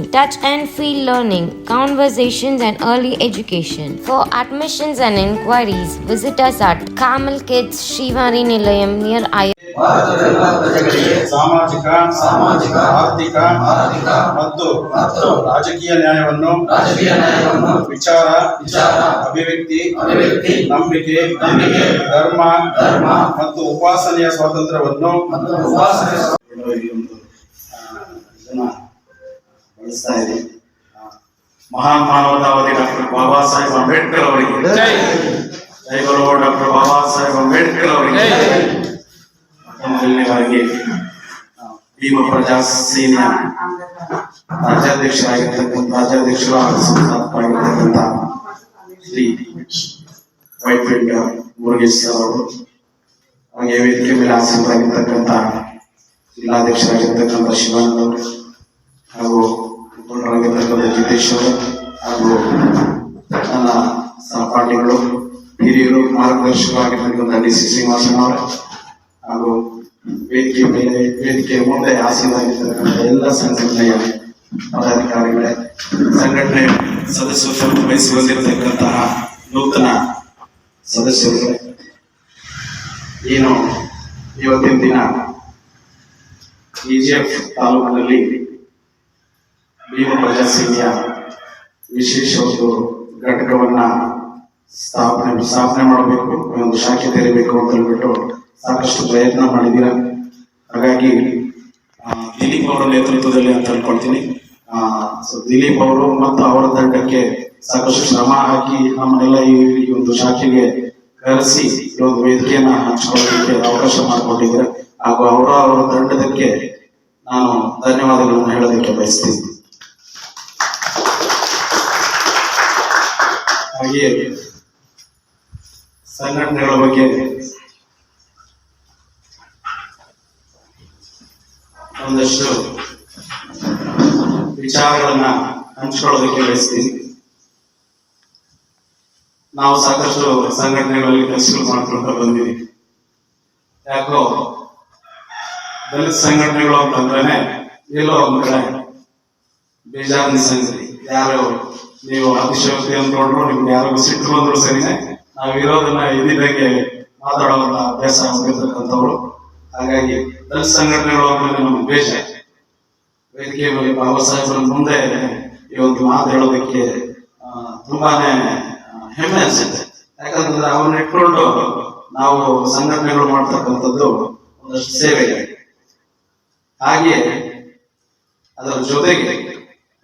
touch and feel learning, conversations, and early education. For admissions and inquiries, visit us at Kamal Kids Shivari Nilayam near I. ಭಾರತದ ಎಲ್ಲ ಪ್ರಜೆಗಳಿಗೆ ಸಾಮಾಜಿಕ ಸಾಮಾಜಿಕ, ಆರ್ಥಿಕ ಆರ್ಥಿಕ ಮತ್ತು ಮತ್ತು ರಾಜಕೀಯ ನ್ಯಾಯವನ್ನು ರಾಜಕೀಯ ನ್ಯಾಯವನ್ನು ವಿಚಾರ ವಿಚಾರ, ಅಭಿವ್ಯಕ್ತಿ ಅಭಿವ್ಯಕ್ತಿ, ನಂಬಿಕೆ ನಂಬಿಕೆ, ಧರ್ಮ ಧರ್ಮ ಮತ್ತು ಉಪಾಸನೆಯ ಸ್ವಾತಂತ್ರ್ಯವನ್ನು ಮತ್ತು ಉಪಾಸನೆ ಈ ಒಂದು ಆ, ಇದನ್ನ ಬಳಸ್ತಾ ಇದೆ. ಮಹಾನ್ ಮಾನವತಾವಾದಿ ಡಾಕ್ಟರ್ ಬಾಬಾ ಸಾಹೇಬ್ ಅಂಬೇಡ್ಕರ್ ಅವರಿಗೆ. ಜೈ ಜೈ ಡಾಕ್ಟರ್ ಬಾಬಾ ಸಾಹೇಬ್ ಅಂಬೇಡ್ಕರ್ ಅವರಿಗೆ. ಆ, ಭೀಮ ಪ್ರಜಾ ಸೇನಾ ರಾಜ್ಯಾಧ್ಯಕ್ಷರಾಗಿರ್ತಕ್ಕಂಥ ರಾಜ್ಯಾಧ್ಯಕ್ಷರ ಸಂಸ್ಥಾಪಕರಾಗಿರ್ತಕ್ಕಂಥ Shri white field Murugesh sir ಅವರು ಹಾಗೆ ವೇದಿಕೆ ಮೇಲೆ ಆಸೀನರಾಗಿರ್ತಕ್ಕಂಥ ಜಿಲ್ಲಾಧ್ಯಕ್ಷರಾಗಿರ್ತಕ್ಕಂಥ ಶಿವಾನಂದ ಅವರು ಹಾಗೂ ಮುಖಂಡರಾಗಿರ್ತಕ್ಕಂಥ ಅವರು ಹಾಗೂ ನನ್ನ ಸಹಪಾಠಿಗಳು, ಹಿರಿಯರು, ಮಾರ್ಗದರ್ಶಕರಾಗಿರ್ತಕ್ಕಂಥ ಡಿ ಸಿ ಶ್ರೀನಿವಾಸನ್ ಅವರು ಹಾಗೂ ವೇದಿಕೆ ಮೇಲೆ ವೇದಿಕೆ ಮುಂದೆ ಆಸೀನರಾಗಿರ್ತಕ್ಕಂಥ ಎಲ್ಲ ಸಂಘಟನೆಯ ಪದಾಧಿಕಾರಿಗಳೇ, ಸಂಘಟನೆ ಸದಸ್ಯತ್ವ ವಹಿಸಿಕೊಂಡಿರತಕ್ಕಂತಹ ನೂತನ ಸದಸ್ಯರುಗಳೇ, ಏನು ಇವತ್ತಿನ ದಿನ ಇಜಿಎಫ್ ತಾಲೂಕಿನಲ್ಲಿ ಭೀಮ ಪ್ರಜಾ ಸೇನೆಯ ವಿಶೇಷ ಒಂದು ಘಟಕವನ್ನ ಸ್ಥಾಪನೆ ಸ್ಥಾಪನೆ ಮಾಡಬೇಕು, ಒಂದು ಶಾಖೆ ತೆರೀಬೇಕು ಅಂತ ಹೇಳ್ಬಿಟ್ಟು ಸಾಕಷ್ಟು ಪ್ರಯತ್ನ ಮಾಡಿದ್ದೀರ? ಹಾಗಾಗಿ ದಿಲೀಪ್ ಅವರ ನೇತೃತ್ವದಲ್ಲಿ ಅಂತ ಹೇಳ್ಕೊಳ್ತೀನಿ ಸೊ ದಿಲೀಪ್ ಅವರು ಮತ್ತು ಅವರ ತಂಡಕ್ಕೆ ಸಾಕಷ್ಟು ಶ್ರಮ ಹಾಕಿ ನಮ್ಮನ್ನೆಲ್ಲ ಈ ಒಂದು ಶಾಖೆಗೆ ಕರೆಸಿ ಈ ಒಂದು ವೇದಿಕೆಯನ್ನ ಹಂಚಿಕೊಳ್ಳಲಿಕ್ಕೆ ಅವಕಾಶ ಮಾಡಿಕೊಂಡಿದ್ದೀರ ಹಾಗೂ ಅವರ ಅವರ ತಂಡದಕ್ಕೆ ನಾನು ಧನ್ಯವಾದಗಳನ್ನು ಹೇಳೋದಕ್ಕೆ ಬಯಸ್ತೀನಿ. ಹಾಗೆಯೇ ಸಂಘಟನೆಗಳ ಬಗ್ಗೆ ಒಂದಷ್ಟು ವಿಚಾರಗಳನ್ನ ಹಂಚ್ಕೊಳ್ಳೋದಕ್ಕೆ ಬಯಸ್ತೀನಿ. ನಾವು ಸಾಕಷ್ಟು ಸಂಘಟನೆಗಳಲ್ಲಿ ಕೆಲಸಗಳು ಮಾಡ್ಕೊಳ್ತಾ ಬಂದಿವಿ ಯಾಕೋ ದಲಿತ ಸಂಘಟನೆಗಳು ಅಂತಂದ್ರೆ ಎಲ್ಲೋ ಒಂದ್ ಕಡೆ ಬೇಜಾರಿನ ಸಂಗತಿ. ಯಾರು ನೀವು ಅತಿಶಯೋಕ್ತಿ ಅಂದ್ಕೊಂಡ್ರು ನಿಮ್ಗೆ ಯಾರು ಸಿಟ್ಟು ಬಂದ್ರು ಸರಿನೇ ನಾವು ಇರೋದನ್ನ ಬಗ್ಗೆ ಮಾತಾಡೋಲ್ಲ ಅಭ್ಯಾಸ ಆಗಿರ್ತಕ್ಕಂಥವ್ರು ಹಾಗಾಗಿ ದಲಿತ ಸಂಘಟನೆಗಳು ಅಂದ್ರೆ ನಮ್ಗೆ ಉದ್ದೇಶ. ಮೇಲೆ ಬಾಬಾ ಸಾಹೇಬರ ಮುಂದೆ ಈ ಒಂದು ಮಾತು ಹೇಳೋದಕ್ಕೆ ತುಂಬಾನೇ ಹೆಮ್ಮೆ ಅನ್ಸುತ್ತೆ. ಯಾಕಂತಂದ್ರೆ ಅವ್ರನ್ನ ಇಟ್ಕೊಂಡು ನಾವು ಸಂಘಟನೆಗಳು ಮಾಡ್ತಕ್ಕಂಥದ್ದು ಒಂದಷ್ಟು ಸೇವೆ ಹಾಗೆ ಅದರ ಜೊತೆಗೆ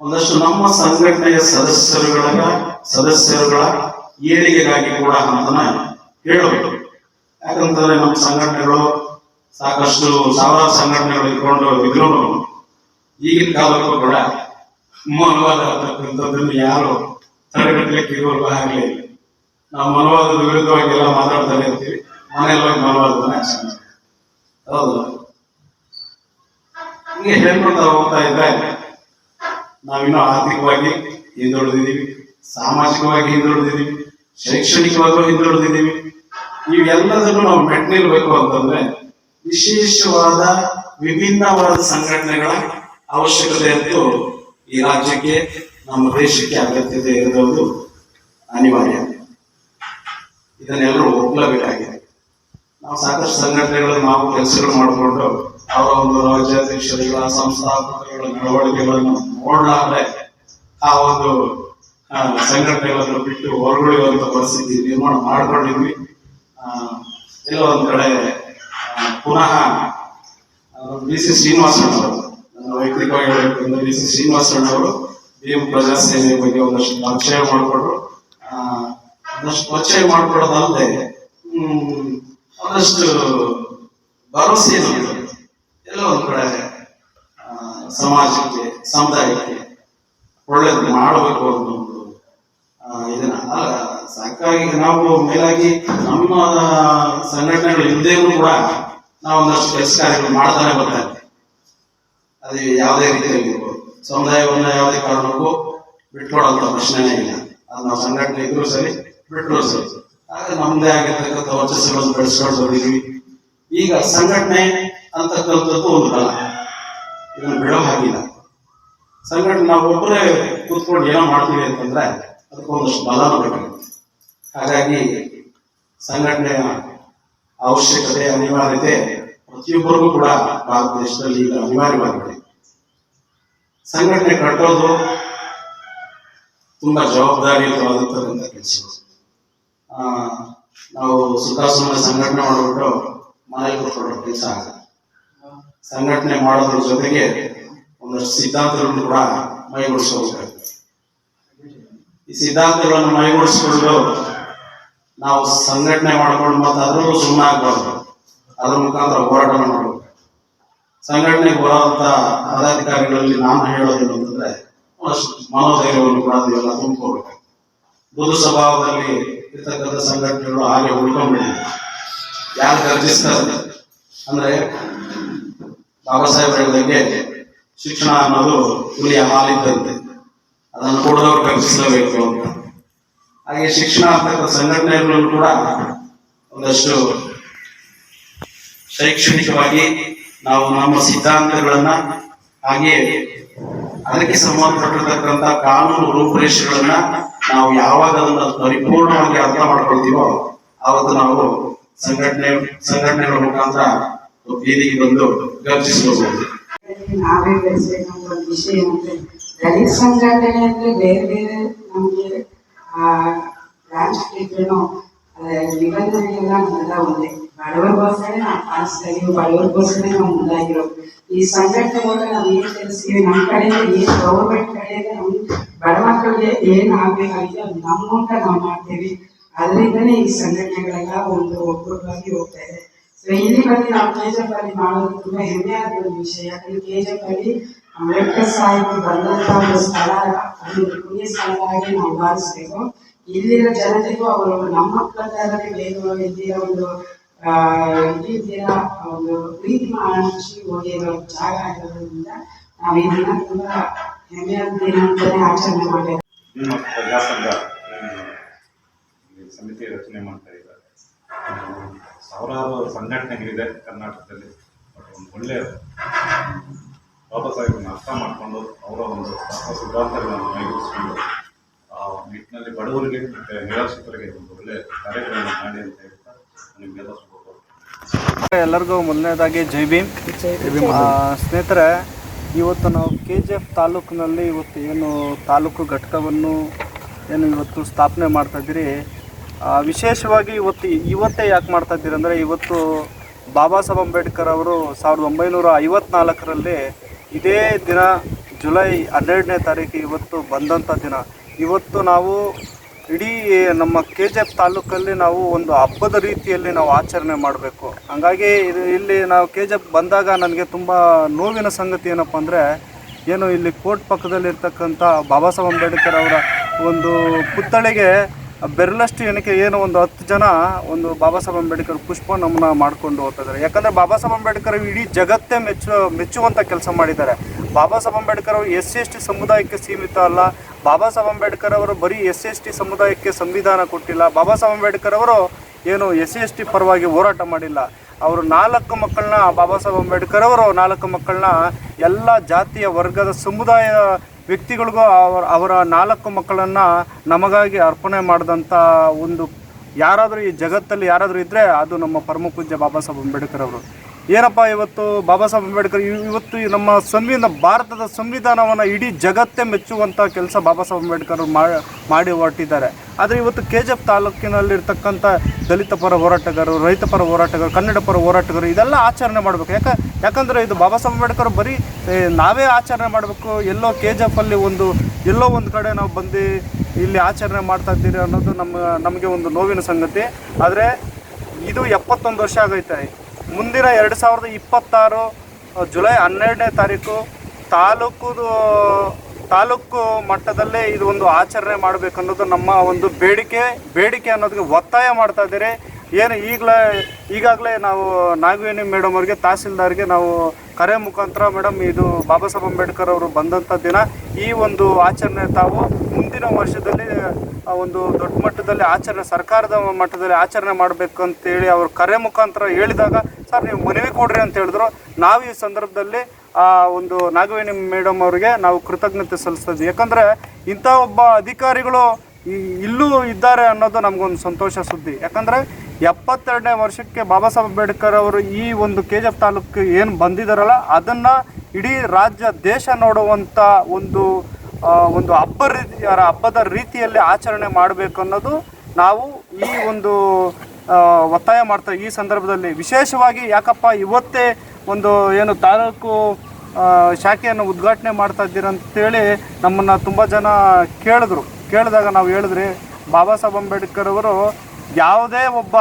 ಒಂದಷ್ಟು ನಮ್ಮ ಸಂಘಟನೆಯ ಸದಸ್ಯರುಗಳ ಸದಸ್ಯರುಗಳ ಏಳಿಗೆಗಾಗಿ ಕೂಡ ಅಂತನ ಹೇಳಬೇಕು. ಯಾಕಂತಂದ್ರೆ ನಮ್ಮ ಸಂಘಟನೆಗಳು ಸಾಕಷ್ಟು ಸಾವಿರಾರು ಸಂಘಟನೆಗಳು ಇಟ್ಕೊಂಡು ಇದ್ರು. ಈಗಿನ ಕಾಲಕ್ಕೂ ಕೂಡ ಮನವಾದ ಅಂತಕ್ಕಂಥದ್ದನ್ನು ಯಾರು ತಡೆಗಟ್ಟಲಿಕ್ಕೆ ಇರುವ ಆಗಲಿ, ನಾವು ಮನವಾದದ ವಿರುದ್ಧವಾಗಿ ಎಲ್ಲ ಮಾತಾಡ್ತಾನೆ ಇರ್ತೀವಿ ಮನೆಯಲ್ಲಿ ಹೋಗಿ ಹೌದು. ಹಿಂಗೆ ಹೇಳ್ಕೊಳ್ತಾ ಹೋಗ್ತಾ ಇದ್ರೆ ನಾವಿನ್ನೂ ಆರ್ಥಿಕವಾಗಿ ಹಿಂದುಳಿದಿದ್ದೀವಿ, ಸಾಮಾಜಿಕವಾಗಿ ಹಿಂದುಳಿದಿದ್ದೀವಿ ಶೈಕ್ಷಣಿಕವಾಗೂ ಹಿಂದುಳಿದಿದ್ದೀವಿ. ಇವೆಲ್ಲದನ್ನು ನಾವು ಮೆಟ್ ನಿಲ್ಬೇಕು ಅಂತಂದ್ರೆ ವಿಶೇಷವಾದ ವಿಭಿನ್ನವಾದ ಸಂಘಟನೆಗಳ ಅವಶ್ಯಕತೆ ಅಂತೂ ಈ ರಾಜ್ಯಕ್ಕೆ, ನಮ್ಮ ದೇಶಕ್ಕೆ ಅಗತ್ಯತೆ ಇರುವುದು ಅನಿವಾರ್ಯ. ಇದನ್ನೆಲ್ಲರೂ ಒಪ್ಪಲಬೇಕಾಗಿದೆ ನಾವು ಸಾಕಷ್ಟು ಸಂಘಟನೆಗಳು ನಾವು ಕೆಲಸಗಳು ಮಾಡಿಕೊಂಡು ಅವರ ಒಂದು ರಾಜ್ಯಾಧ್ಯಕ್ಷರುಗಳ ಸಂಸ್ಥಾಪಕರುಗಳ ನಡವಳಿಕೆಗಳನ್ನು ನೋಡ್ಲಾರ್ದೆ ಆ ಒಂದು ಸಂಘಟನೆಗಳನ್ನು ಬಿಟ್ಟು ಹೊರಗುಳಿಯುವಂತ ಪರಿಸ್ಥಿತಿ ನಿರ್ಮಾಣ ಮಾಡ್ಕೊಂಡಿದ್ವಿ. ಎಲ್ಲ ಒಂದು ಕಡೆ ಪುನಃ ಬಿ ಸಿ ಶ್ರೀನಿವಾಸಣ್ಣವರು, ನನ್ನ ವೈಯಕ್ತಿಕವಾಗಿ ಹೇಳಬೇಕಂದ್ರೆ ಬಿ ಸಿ ಶ್ರೀನಿವಾಸಣ್ಣವರು ಭೀಮ ಪ್ರಜಾ ಸೇನೆ ಬಗ್ಗೆ ಒಂದಷ್ಟು ಪರಿಚಯ ಮಾಡಿಕೊಟ್ರು ಒಂದಷ್ಟು ಪರಿಚಯ ಮಾಡಿಕೊಡೋದಲ್ಲದೆ ಒಂದಷ್ಟು ಭರವಸೆಯನ್ನು ನೀಡಿದ್ರು. ಎಲ್ಲೋ ಒಂದ್ ಕಡೆ ಆ, ಸಮಾಜಕ್ಕೆ, ಸಮುದಾಯಕ್ಕೆ ಒಳ್ಳೇದು ಮಾಡಬೇಕು ಅನ್ನೋ ಇದನ್ನ. ಸಾಕಾಗಿ ನಾವು ಮೇಲಾಗಿ ನಮ್ಮ ಸಂಘಟನೆಗಳು ಇಲ್ಲದೇ ಕೂಡ ನಾವು ಒಂದಷ್ಟು ಕೆಲಸ ಕಾರ್ಯಗಳು ಮಾಡ್ತಾನೆ ಬರ್ತಾ ಇದ್ದೀವಿ ಅದು ಯಾವುದೇ ರೀತಿಯಲ್ಲಿ ಸಮುದಾಯವನ್ನು ಯಾವುದೇ ಕಾರಣಕ್ಕೂ ಬಿಟ್ಕೊಡೋಂಥ ಪ್ರಶ್ನೆನೇ ಇಲ್ಲ. ಅದು ನಾವು ಸಂಘಟನೆ ಇದ್ರು ಸರಿ, ಬಿಟ್ಟರು ಸರಿ. ಆಗ ನಮ್ಮದೇ ಆಗಿರ್ತಕ್ಕಂಥ ವರ್ಚಸ್ಸುಗಳನ್ನು ಬೆಳೆಸ್ಕೊಂಡು ಈಗ ಸಂಘಟನೆ ಅಂತಕ್ಕಂಥದ್ದು ಒಂದು ಬಲ ಇದನ್ನು ಬಿಡೋ ಹಾಗಿಲ್ಲ. ಸಂಘಟನೆ ನಾವು ಒಬ್ಬರೇ ಕೂತ್ಕೊಂಡು ಏನೋ ಮಾಡ್ತೀವಿ ಅಂತಂದ್ರೆ ಅದಕ್ಕೊಂದಷ್ಟು ಬಲ ಬೇಕಾಗುತ್ತೆ ಹಾಗಾಗಿ ಸಂಘಟನೆಯ ಅವಶ್ಯಕತೆ, ಅನಿವಾರ್ಯತೆ ಪ್ರತಿಯೊಬ್ಬರಿಗೂ ಕೂಡ ಭಾರತ ದೇಶದಲ್ಲಿ ಈಗ ಅನಿವಾರ್ಯವಾಗಿದೆ. ಸಂಘಟನೆ ಕಟ್ಟೋದು ತುಂಬಾ ಜವಾಬ್ದಾರಿಯುತವಾದಂತಕ್ಕಂಥ ಕೆಲಸ ನಾವು ಸುಖಾಸುಮ್ಮನೆ ಸಂಘಟನೆ ಮಾಡಿಬಿಟ್ಟು ಮನೇಲಿ ಕೂತ್ಕೊಳ್ಳೋ ಕೆಲಸ ಆಗಲ್ಲ ಸಂಘಟನೆ ಮಾಡೋದ್ರ ಜೊತೆಗೆ ಒಂದಷ್ಟು ಸಿದ್ಧಾಂತಗಳನ್ನು ಕೂಡ ಮೈಗೂಡಿಸ್ಕೋಬೇಕಾಗುತ್ತೆ ಈ ಸಿದ್ಧಾಂತಗಳನ್ನು ಮೈಗೂಡಿಸ್ಕೊಂಡು ನಾವು ಸಂಘಟನೆ ಮಾಡ್ಕೊಂಡು ಮತ್ತೆ ಅದರಲ್ಲೂ ಸುಮ್ಮನೆ ಆಗ್ಬಾರ್ದು. ಅದ್ರ ಮುಖಾಂತರ ಹೋರಾಟ ಮಾಡಬೇಕು. ಸಂಘಟನೆಗೆ ಬರುವಂತ ಪದಾಧಿಕಾರಿಗಳಲ್ಲಿ ನಾನು ಹೇಳೋದೇನು ಅಂತಂದ್ರೆ ಮನೋಧೈರ್ಯವನ್ನು ಕೂಡ ನೀವೆಲ್ಲ ತುಂಬಿಕೊಳ್ಬೇಕು. ಬುದ್ಧ ಸ್ವಭಾವದಲ್ಲಿ ಇರ್ತಕ್ಕಂಥ ಸಂಘಟನೆಗಳು ಹಾಗೆ ಉಳ್ಕೊಂಡ್ಬಿಟ್ಟಿದೆ ಯಾರು ಗರ್ಜಿಸ್ತಾರೆ? ಅಂದ್ರೆ ಬಾಬಾ ಸಾಹೇಬ್ ಹೇಳಿದಂಗೆ ಶಿಕ್ಷಣ ಅನ್ನೋದು ಹುಲಿಯ ಹಾಲಿದ್ದಂತೆ ಅದನ್ನು ಕೊಡದವ್ರು ಕಲ್ಪಿಸಲೇಬೇಕು ಅಂತ. ಹಾಗೆ ಶಿಕ್ಷಣ ಅಂತಕ್ಕಂಥ ಸಂಘಟನೆಗಳು ಕೂಡ ಒಂದಷ್ಟು ಶೈಕ್ಷಣಿಕವಾಗಿ ನಾವು ನಮ್ಮ ಸಿದ್ಧಾಂತಗಳನ್ನ ಹಾಗೆ ಅದಕ್ಕೆ ಸಂಬಂಧಪಟ್ಟಿರ್ತಕ್ಕಂಥ ಕಾನೂನು ರೂಪುರೇಷೆಗಳನ್ನ ನಾವು ಯಾವಾಗ ಅದನ್ನ ಪರಿಪೂರ್ಣವಾಗಿ ಅರ್ಥ ಮಾಡ್ಕೊಳ್ತೀವೋ ಆವತ್ತು ನಾವು ಸಂಘಟನೆ, ಸಂಘಟನೆಗಳ ಮುಖಾಂತರ ಬೀದಿಗೆ ಬಂದು ಗರ್ಜಿಸಬಹುದು ನಾವೇ ಬೆಳೆಸಬೇಕಂತ ವಿಷಯ ಅಂದ್ರೆ, ದಲಿತ ಸಂಘಟನೆ ಅಂದ್ರೆ ಬೇರೆ ಬೇರೆ ನಮಗೆ ಇದ್ರು ನಿಬಂಧನೆಗೆಲ್ಲ ಮೊದಲ ಒಂದೇ. ಬಡವರಿಗೋಸ್ಕರ ನಾವು ಪಾಲಿಸ್ತೀವಿ ಬಡವರಿಗೋಸ್ಕರ ನಾವು ಮುಂದಾಗಿರೋ. ಈ ಸಂಘಟನೆ ಮೂಲಕ ನಾವು ಏನ್ ತಿಳಿಸ್ತೀವಿ? ನಮ್ಮ ಕಡೆಯಿಂದ ಏನ್ ಗೌರ್ಮೆಂಟ್ ಕಡೆಯಿಂದ ನಮ್ ಬಡ ಮಕ್ಕಳಿಗೆ ಏನ್ ಆಗ್ಬೇಕಾಗಿದೆ ಅದು ನಮ್ಮ ಮೂಲಕ ನಾವು ಮಾಡ್ತೇವೆ. ಅದರಿಂದನೇ ಈ ಸಂಘಟನೆಗಳೆಲ್ಲ ಒಂದು ಒಬ್ಬರಾಗಿ ಹೋಗ್ತಾ ಇದೆ. ಸೊ ಇಲ್ಲಿ ಬಂದು ನಾವು ಕೆಜೆಫ್ ಅಲ್ಲಿ ಮಾಡೋದು ತುಂಬಾ ಹೆಮ್ಮೆ ಒಂದು ವಿಷಯ. ಯಾಕಂದ್ರೆ ಕೆಜೆಫ್ ಅಲ್ಲಿ ಅಂಬೇಡ್ಕರ್ ಸಾಹಿತಿ ಬಂದಂಥ ಒಂದು ಸ್ಥಳ ಅದು ಒಂದು ಪುಣ್ಯ ಸ್ಥಳವಾಗಿ ನಾವು ಭಾವಿಸ್ಬೇಕು ಇಲ್ಲಿರೋ ಜನತೆಗೂ ಅವರು ನಮ್ಮ ಮಕ್ಕಳ ಬೇಗ ಇಲ್ಲಿಯ ಒಂದು ಇದ್ದೀರಾ ಒಂದು ಪ್ರೀತಿ ಮಾಡಿಸಿ ಹೋಗಿರೋ ಜಾಗ ಆಗಿರೋದ್ರಿಂದ ನಾವು ಇದನ್ನ ದಿನ ತುಂಬಾ ಹೆಮ್ಮೆ ದಿನ ಅಂತಾನೆ ಆಚರಣೆ ಈ ಸಮಿತಿ ರಚನೆ ಮಾಡ್ತಾ ಇದ್ದಾರೆ. ಸಾವಿರಾರು ಸಂಘಟನೆಗಳಿದೆ ಕರ್ನಾಟಕದಲ್ಲಿ. ಬಟ್ ಒಂದು ಒಳ್ಳೆಯ ಬಾಬಾ ಸಾಹೇಬರನ್ನ ಅರ್ಥ ಮಾಡಿಕೊಂಡು ಅವರ ಒಂದು ತತ್ವ ಸಿದ್ಧಾಂತಗಳನ್ನು ಮೈಗೂಡಿಸ್ಕೊಂಡು ಆ ನಿಟ್ಟಿನಲ್ಲಿ ಬಡವರಿಗೆ ಮತ್ತು ನಿರಾಶ್ರಿತರಿಗೆ ಒಂದು ಒಳ್ಳೆಯ ಕಾರ್ಯಕ್ರಮ ಮಾಡಿ ಅಂತ ಹೇಳ್ತಾ ನಿಮಗೆಲ್ಲ ಎಲ್ಲರಿಗೂ ಮೊದಲನೇದಾಗಿ ಜೈ ಭೀಮ್. ಸ್ನೇಹಿತರೆ ಇವತ್ತು ನಾವು ಕೆ ಜಿ ಎಫ್ ತಾಲೂಕಿನಲ್ಲಿ ಇವತ್ತು ಏನು ತಾಲೂಕು ಘಟಕವನ್ನು ಏನು ಇವತ್ತು ಸ್ಥಾಪನೆ ಮಾಡ್ತಾ ಇದ್ದೀರಿ ಆ, ವಿಶೇಷವಾಗಿ ಇವತ್ತು ಇವತ್ತೇ ಯಾಕೆ ಮಾಡ್ತಾ ಇದ್ದೀರಿ ಅಂದರೆ ಇವತ್ತು ಬಾಬಾ ಸಾಹೇಬ್ ಅಂಬೇಡ್ಕರ್ ಅವರು ಸಾವಿರದ ಒಂಬೈನೂರ ಐವತ್ನಾಲ್ಕರಲ್ಲಿ ಇದೇ ದಿನ ಜುಲೈ ಹನ್ನೆರಡನೇ ತಾರೀಕು ಇವತ್ತು ಬಂದಂಥ ದಿನ. ಇವತ್ತು ನಾವು ಇಡೀ ನಮ್ಮ ಕೆ ಜಿ ಎಫ್ ತಾಲೂಕಲ್ಲಿ ನಾವು ಒಂದು ಹಬ್ಬದ ರೀತಿಯಲ್ಲಿ ನಾವು ಆಚರಣೆ ಮಾಡಬೇಕು. ಹಂಗಾಗಿ ಇದು ಇಲ್ಲಿ ನಾವು ಕೆ ಜಿ ಎಫ್ ಬಂದಾಗ ನನಗೆ ತುಂಬ ನೋವಿನ ಸಂಗತಿ ಏನಪ್ಪ ಅಂದರೆ ಏನು ಇಲ್ಲಿ ಕೋರ್ಟ್ ಪಕ್ಕದಲ್ಲಿರ್ತಕ್ಕಂಥ ಬಾಬಾ ಸಾಹೇಬ್ ಅಂಬೇಡ್ಕರ್ ಅವರ ಒಂದು ಪುತ್ಥಳಿಗೆ ಬೆರಳಷ್ಟು ಏನಕ್ಕೆ ಏನು ಒಂದು ಹತ್ತು ಜನ ಒಂದು ಬಾಬಾ ಸಾಹೇಬ್ ಅಂಬೇಡ್ಕರ್ ಪುಷ್ಪ ನಮನ ಮಾಡ್ಕೊಂಡು ಹೋಗ್ತಾ ಯಾಕಂದರೆ ಬಾಬಾ ಸಾಹೇಬ್ ಅಂಬೇಡ್ಕರ್ ಇಡೀ ಜಗತ್ತೇ ಮೆಚ್ಚು ಮೆಚ್ಚುವಂಥ ಕೆಲಸ ಮಾಡಿದ್ದಾರೆ. ಬಾಬಾ ಸಾಹೇಬ್ ಅಂಬೇಡ್ಕರ್ ಅವರು ಎಸ್ ಸಿ ಎಸ್ ಟಿ ಸಮುದಾಯಕ್ಕೆ ಸೀಮಿತ ಅಲ್ಲ. ಬಾಬಾ ಸಾಹೇಬ್ ಅಂಬೇಡ್ಕರ್ ಅವರು ಬರೀ ಎಸ್ ಸಿ ಎಸ್ ಟಿ ಸಮುದಾಯಕ್ಕೆ ಸಂವಿಧಾನ ಕೊಟ್ಟಿಲ್ಲ. ಬಾಬಾ ಸಾಹೇಬ್ ಅಂಬೇಡ್ಕರ್ ಅವರು ಏನು ಎಸ್ ಸಿ ಎಸ್ ಟಿ ಪರವಾಗಿ ಹೋರಾಟ ಮಾಡಿಲ್ಲ. ಅವರು ನಾಲ್ಕು ಮಕ್ಕಳನ್ನ ಬಾಬಾ ಸಾಹೇಬ್ ಅಂಬೇಡ್ಕರ್ ಅವರು ನಾಲ್ಕು ಮಕ್ಕಳನ್ನ ಎಲ್ಲ ಜಾತಿಯ ವರ್ಗದ ಸಮುದಾಯ ವ್ಯಕ್ತಿಗಳಿಗೂ ಅವರ ಅವರ ನಾಲ್ಕು ಮಕ್ಕಳನ್ನು ನಮಗಾಗಿ ಅರ್ಪಣೆ ಮಾಡಿದಂಥ ಒಂದು ಯಾರಾದರೂ ಈ ಜಗತ್ತಲ್ಲಿ ಯಾರಾದರೂ ಇದ್ದರೆ ಅದು ನಮ್ಮ ಪರಮ ಪೂಜ್ಯ ಬಾಬಾ ಸಾಹೇಬ್ ಅಂಬೇಡ್ಕರ್ ಅವರು. ಏನಪ್ಪ ಇವತ್ತು ಬಾಬಾ ಸಾಹೇಬ್ ಅಂಬೇಡ್ಕರ್, ಇವ್- ಇವತ್ತು ನಮ್ಮ ಸಂವಿಧಾನ ಭಾರತದ ಸಂವಿಧಾನವನ್ನು ಇಡೀ ಜಗತ್ತೇ ಮೆಚ್ಚುವಂಥ ಕೆಲಸ ಬಾಬಾ ಸಾಹೇಬ್ ಅಂಬೇಡ್ಕರ್ ಮಾಡಿ ಹೊರಟಿದ್ದಾರೆ. ಆದರೆ ಇವತ್ತು ಕೆ ಜಿ ಎಫ್ ತಾಲೂಕಿನಲ್ಲಿರ್ತಕ್ಕಂಥ ದಲಿತ ಪರ ಹೋರಾಟಗಾರರು, ರೈತ ಪರ ಹೋರಾಟಗಾರರು, ಕನ್ನಡ ಪರ ಹೋರಾಟಗಾರರು, ಇದೆಲ್ಲ ಆಚರಣೆ ಮಾಡಬೇಕು. ಯಾಕೆ ಯಾಕಂದರೆ ಇದು ಬಾಬಾ ಸಾಹೇಬ್ ಅಂಬೇಡ್ಕರ್ ಬರೀ ನಾವೇ ಆಚರಣೆ ಮಾಡಬೇಕು, ಎಲ್ಲೋ ಕೆ ಜಿ ಎಫ್ ಅಲ್ಲಿ ಒಂದು, ಎಲ್ಲೋ ಒಂದು ಕಡೆ ನಾವು ಬಂದು ಇಲ್ಲಿ ಆಚರಣೆ ಮಾಡ್ತಾ ಇದ್ದೀರಿ ಅನ್ನೋದು ನಮ್ಮ ನಮಗೆ ಒಂದು ನೋವಿನ ಸಂಗತಿ. ಆದರೆ ಇದು ಎಪ್ಪತ್ತೊಂದು ವರ್ಷ ಆಗೈತೆ. ಮುಂದಿನ ಎರಡು ಸಾವಿರದ ಇಪ್ಪತ್ತಾರು ಜುಲೈ ಹನ್ನೆರಡನೇ ತಾರೀಕು ತಾಲೂಕು ತಾಲೂಕು ಮಟ್ಟದಲ್ಲೇ ಇದು ಒಂದು ಆಚರಣೆ ಮಾಡಬೇಕನ್ನೋದು ನಮ್ಮ ಒಂದು ಬೇಡಿಕೆ. ಬೇಡಿಕೆ ಅನ್ನೋದಕ್ಕೆ ಒತ್ತಾಯ ಮಾಡ್ತಾ ಇದ್ದೀರಿ. ಏನು ಈಗಲೇ, ಈಗಾಗಲೇ ನಾವು ನಾಗವೇಣಿ ಮೇಡಮ್ ಅವರಿಗೆ ತಹಸೀಲ್ದಾರ್ಗೆ ನಾವು ಕರೆ ಮುಖಾಂತರ ಮೇಡಮ್ ಇದು ಬಾಬಾ ಸಾಹೇಬ್ ಅಂಬೇಡ್ಕರ್ ಅವರು ಬಂದಂಥ ದಿನ ಈ ಒಂದು ಆಚರಣೆ ತಾವು ಮುಂದಿನ ವರ್ಷದಲ್ಲಿ ಒಂದು ದೊಡ್ಡ ಮಟ್ಟದಲ್ಲಿ ಆಚರಣೆ, ಸರ್ಕಾರದ ಮಟ್ಟದಲ್ಲಿ ಆಚರಣೆ ಮಾಡಬೇಕು ಅಂತೇಳಿ ಅವರು ಕರೆ ಮುಖಾಂತರ ಹೇಳಿದಾಗ, ಸರ್, ನೀವು ಮನವಿ ಕೊಡ್ರಿ ಅಂತ ಹೇಳಿದ್ರು. ನಾವು ಈ ಸಂದರ್ಭದಲ್ಲಿ, ಆ, ಒಂದು ನಾಗವೇಣಿ ಮೇಡಮ್ ಅವರಿಗೆ ನಾವು ಕೃತಜ್ಞತೆ ಸಲ್ಲಿಸ್ತಾ ಇದ್ವಿ ಯಾಕಂದರೆ ಇಂಥ ಒಬ್ಬ ಅಧಿಕಾರಿಗಳು ಈ ಇಲ್ಲೂ ಇದ್ದಾರೆ ಅನ್ನೋದು ನಮಗೊಂದು ಸಂತೋಷ ಸುದ್ದಿ. ಯಾಕಂದರೆ ಎಪ್ಪತ್ತೆರಡನೇ ವರ್ಷಕ್ಕೆ ಬಾಬಾ ಸಾಹೇಬ್ ಅಂಬೇಡ್ಕರ್ ಅವರು ಈ ಒಂದು ಕೆ ಜಿ ತಾಲೂಕು ಏನು ಬಂದಿದ್ದಾರಲ್ಲ, ಅದನ್ನು ಇಡೀ ರಾಜ್ಯ ದೇಶ ನೋಡುವಂಥ ಒಂದು ಒಂದು ಹಬ್ಬ ರೀತಿ ಹಬ್ಬದ ರೀತಿಯಲ್ಲಿ ಆಚರಣೆ ಮಾಡಬೇಕು ಅನ್ನೋದು ನಾವು ಈ ಒಂದು ಒತ್ತಾಯ ಮಾಡ್ತಾ ಈ ಸಂದರ್ಭದಲ್ಲಿ. ವಿಶೇಷವಾಗಿ ಯಾಕಪ್ಪ ಇವತ್ತೇ ಒಂದು ಏನು ತಾಲೂಕು ಶಾಖೆಯನ್ನು ಉದ್ಘಾಟನೆ ಮಾಡ್ತಾ ಇದ್ದೀರಂತೇಳಿ ನಮ್ಮನ್ನು ತುಂಬ ಜನ ಕೇಳಿದ್ರು. ಕೇಳಿದಾಗ ನಾವು ಹೇಳಿದ್ರಿ, ಬಾಬಾ ಸಾಹೇಬ್ ಅಂಬೇಡ್ಕರ್ ಅವರು ಯಾವುದೇ ಒಬ್ಬ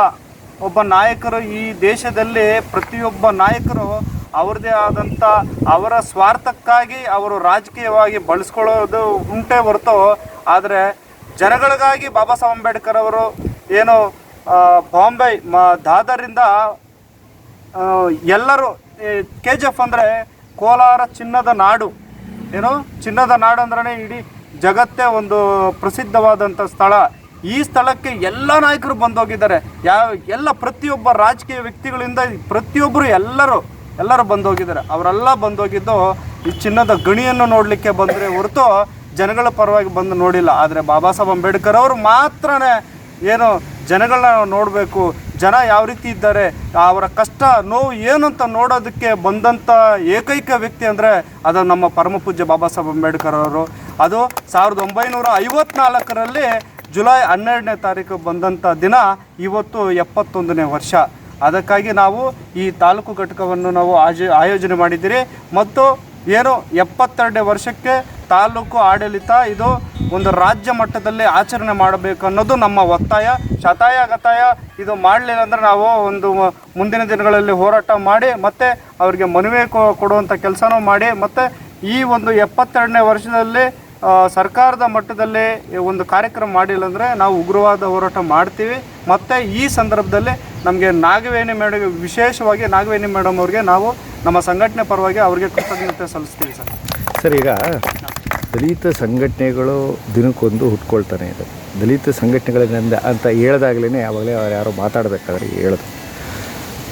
ಒಬ್ಬ ನಾಯಕರು ಈ ದೇಶದಲ್ಲಿ ಪ್ರತಿಯೊಬ್ಬ ನಾಯಕರು ಅವ್ರದ್ದೇ ಆದಂಥ ಅವರ ಸ್ವಾರ್ಥಕ್ಕಾಗಿ ಅವರು ರಾಜಕೀಯವಾಗಿ ಬಳಸ್ಕೊಳ್ಳೋದು ಉಂಟೇ ಹೊರತು, ಆದರೆ ಜನಗಳಿಗಾಗಿ ಬಾಬಾ ಸಾಹೇಬ್ ಅಂಬೇಡ್ಕರ್ ಅವರು ಏನು ಬಾಂಬೆ, ಮ, ದಾದರಿಂದ ಎಲ್ಲರೂ ಕೆ ಜಿ ಎಫ್ ಅಂದರೆ ಕೋಲಾರ ಚಿನ್ನದ ನಾಡು. ಏನು, ಚಿನ್ನದ ನಾಡು ಅಂದ್ರೆ ಇಡೀ ಜಗತ್ತೇ ಒಂದು ಪ್ರಸಿದ್ಧವಾದಂಥ ಸ್ಥಳ. ಈ ಸ್ಥಳಕ್ಕೆ ಎಲ್ಲ ನಾಯಕರು ಬಂದೋಗಿದ್ದಾರೆ. ಯಾವ ಎಲ್ಲ ಪ್ರತಿಯೊಬ್ಬ ರಾಜಕೀಯ ವ್ಯಕ್ತಿಗಳಿಂದ ಪ್ರತಿಯೊಬ್ಬರು ಎಲ್ಲರೂ ಎಲ್ಲರೂ ಬಂದೋಗಿದ್ದಾರೆ. ಅವರೆಲ್ಲ ಬಂದೋಗಿದ್ದು ಈ ಚಿನ್ನದ ಗಣಿಯನ್ನು ನೋಡಲಿಕ್ಕೆ ಬಂದರೆ ಹೊರತು ಜನಗಳ ಪರವಾಗಿ ಬಂದು ನೋಡಿಲ್ಲ. ಆದರೆ ಬಾಬಾ ಸಾಹೇಬ್ ಅಂಬೇಡ್ಕರ್ ಅವರು ಮಾತ್ರನೇ ಏನು ಜನಗಳನ್ನ ನೋಡಬೇಕು, ಜನ ಯಾವ ರೀತಿ ಇದ್ದಾರೆ, ಅವರ ಕಷ್ಟ, ನೋವು ಏನಂತ ನೋಡೋದಕ್ಕೆ ಬಂದಂಥ ಏಕೈಕ ವ್ಯಕ್ತಿ ಅಂದರೆ ಅದು ನಮ್ಮ ಪರಮ ಪೂಜ್ಯ ಬಾಬಾ ಸಾಹೇಬ್ ಅಂಬೇಡ್ಕರ್ ಅವರು. ಅದು ಸಾವಿರದ ಒಂಬೈನೂರ ಐವತ್ನಾಲ್ಕರಲ್ಲಿ ಜುಲೈ ಹನ್ನೆರಡನೇ ತಾರೀಕು ಬಂದಂಥ ದಿನ, ಇವತ್ತು ಎಪ್ಪತ್ತೊಂದನೇ ವರ್ಷ. ಅದಕ್ಕಾಗಿ ನಾವು ಈ ತಾಲೂಕು ಘಟಕವನ್ನು ನಾವು ಆಜ, ಆಯೋಜನೆ ಮಾಡಿದ್ದೀರಿ. ಮತ್ತು ಏನು ಎಪ್ಪತ್ತೆರಡನೇ ವರ್ಷಕ್ಕೆ ತಾಲೂಕು ಆಡಳಿತ ಇದು ಒಂದು ರಾಜ್ಯ ಮಟ್ಟದಲ್ಲಿ ಆಚರಣೆ ಮಾಡಬೇಕು ಅನ್ನೋದು ನಮ್ಮ ಒತ್ತಾಯ. ಶತಾಯ ಗತಾಯ ಇದು ಮಾಡಲಿಲ್ಲ ಅಂದರೆ ನಾವು ಒಂದು ಮುಂದಿನ ದಿನಗಳಲ್ಲಿ ಹೋರಾಟ ಮಾಡಿ ಮತ್ತು ಅವರಿಗೆ ಮನವಿ ಕೊಡುವಂಥ ಕೆಲಸನೂ ಮಾಡಿ ಮತ್ತು ಈ ಒಂದು ಎಪ್ಪತ್ತೆರಡನೇ ವರ್ಷದಲ್ಲಿ ಸರ್ಕಾರದ ಮಟ್ಟದಲ್ಲಿ ಒಂದು ಕಾರ್ಯಕ್ರಮ ಮಾಡಿಲ್ಲ ಅಂದರೆ ನಾವು ಉಗ್ರವಾದ ಹೋರಾಟ ಮಾಡ್ತೀವಿ. ಮತ್ತು ಈ ಸಂದರ್ಭದಲ್ಲಿ ನಮಗೆ ನಾಗವೇಣಿ ಮೇಡಮ್ ವಿಶೇಷವಾಗಿ ನಾಗವೇಣಿ ಮೇಡಮ್ ಅವ್ರಿಗೆ ನಾವು ನಮ್ಮ ಸಂಘಟನೆ ಪರವಾಗಿ ಅವರಿಗೆ ಕೃತಜ್ಞತೆ ಸಲ್ಲಿಸ್ತೀವಿ ಸರ್. ಸರ್, ಈಗ ದಲಿತ ಸಂಘಟನೆಗಳು ದಿನಕ್ಕೊಂದು ಹುಟ್ಕೊಳ್ತಾನೆ ಇದೆ. ದಲಿತ ಸಂಘಟನೆಗಳಿಂದ ಅಂತ ಹೇಳ್ದಾಗ್ಲೇ ಆವಾಗಲೇ ಅವ್ರು ಯಾರೋ ಮಾತಾಡಬೇಕಾದ್ರೆ ಹೇಳೋದು.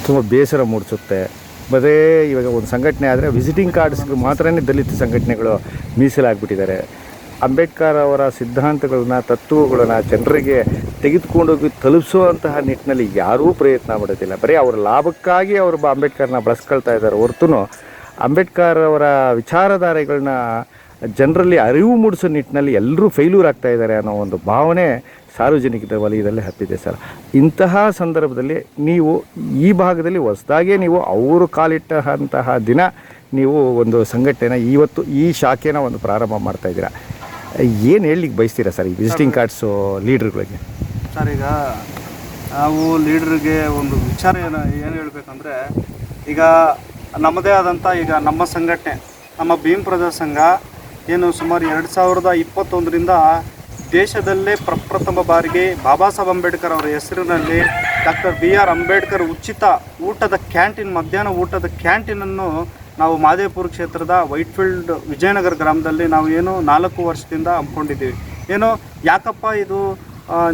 ತುಂಬ ಬೇಸರ ಮೂಡಿಸುತ್ತೆ. ಬದೇ ಇವಾಗ ಒಂದು ಸಂಘಟನೆ ಆದರೆ ವಿಸಿಟಿಂಗ್ ಕಾರ್ಡ್ಸ್ಗೆ ಮಾತ್ರನೇ ದಲಿತ ಸಂಘಟನೆಗಳು ಮೀಸಲಾಗ್ಬಿಟ್ಟಿದ್ದಾರೆ. ಅಂಬೇಡ್ಕರ್ ಅವರ ಸಿದ್ಧಾಂತಗಳನ್ನ, ತತ್ವಗಳನ್ನ ಜನರಿಗೆ ತೆಗೆದುಕೊಂಡೋಗಿ ತಲುಪಿಸುವಂತಹ ನಿಟ್ಟಿನಲ್ಲಿ ಯಾರೂ ಪ್ರಯತ್ನ ಮಾಡೋದಿಲ್ಲ ಬರೀ ಅವರ ಲಾಭಕ್ಕಾಗಿ ಅವರು ಅಂಬೇಡ್ಕರ್ನ ಬಳಸ್ಕೊಳ್ತಾ ಇದ್ದಾರೆ ಹೊರತು ಅಂಬೇಡ್ಕರ್ ಅವರ ವಿಚಾರಧಾರೆಗಳನ್ನ ಜನರಲ್ಲಿ ಅರಿವು ಮೂಡಿಸೋ ನಿಟ್ಟಿನಲ್ಲಿ ಎಲ್ಲರೂ ಫೇಲ್ಯೂರ್ ಆಗ್ತಾ ಇದ್ದಾರೆ ಅನ್ನೋ ಒಂದು ಭಾವನೆ ಸಾರ್ವಜನಿಕ ವಲಯದಲ್ಲಿ ಹತ್ತಿದೆ ಸರ್. ಇಂತಹ ಸಂದರ್ಭದಲ್ಲಿ ನೀವು ಈ ಭಾಗದಲ್ಲಿ ಹೊಸದಾಗೇ ನೀವು ಅವರು ಕಾಲಿಟ್ಟಂತಹ ದಿನ ನೀವು ಒಂದು ಸಂಘಟನೆನ ಇವತ್ತು ಈ ಶಾಖೆನ ಒಂದು ಪ್ರಾರಂಭ ಮಾಡ್ತಾ ಇದ್ದೀರಾ. ಏನು ಹೇಳಲಿಕ್ಕೆ ಬಯಸ್ತೀರಾ ಸರ್ ಈ ವಿಸಿಟಿಂಗ್ ಕಾರ್ಡ್ಸು ಲೀಡ್ರ್ಗಳಿಗೆ ಸರ್ ಈಗ ನಾವು ಲೀಡ್ರಿಗೆ ಒಂದು ವಿಚಾರ ಏನು ಏನು ಹೇಳಬೇಕಂದ್ರೆ ಈಗ ನಮ್ಮದೇ ಆದಂಥ ಈಗ ನಮ್ಮ ಸಂಘಟನೆ ನಮ್ಮ ಭೀಮ್ ಪ್ರಜಾ ಸಂಘ ಏನು ಸುಮಾರು ಎರಡು ಸಾವಿರದ ಇಪ್ಪತ್ತೊಂದರಿಂದ ದೇಶದಲ್ಲೇ ಪ್ರಪ್ರಥಮ ಬಾರಿಗೆ ಬಾಬಾ ಸಾಹೇಬ್ ಅಂಬೇಡ್ಕರ್ ಅವರ ಹೆಸರಿನಲ್ಲಿ ಡಾಕ್ಟರ್ ಬಿ ಆರ್ ಅಂಬೇಡ್ಕರ್ ಉಚಿತ ಊಟದ ಕ್ಯಾಂಟೀನ್ ಮಧ್ಯಾಹ್ನ ಊಟದ ಕ್ಯಾಂಟೀನನ್ನು ನಾವು ಮಾದೇಪುರ ಕ್ಷೇತ್ರದ ವೈಟ್ಫೀಲ್ಡ್ ವಿಜಯನಗರ ಗ್ರಾಮದಲ್ಲಿ ನಾವು ಏನು ನಾಲ್ಕು ವರ್ಷದಿಂದ ಹಮ್ಮಿಕೊಂಡಿದ್ದೀವಿ. ಏನು ಯಾಕಪ್ಪ ಇದು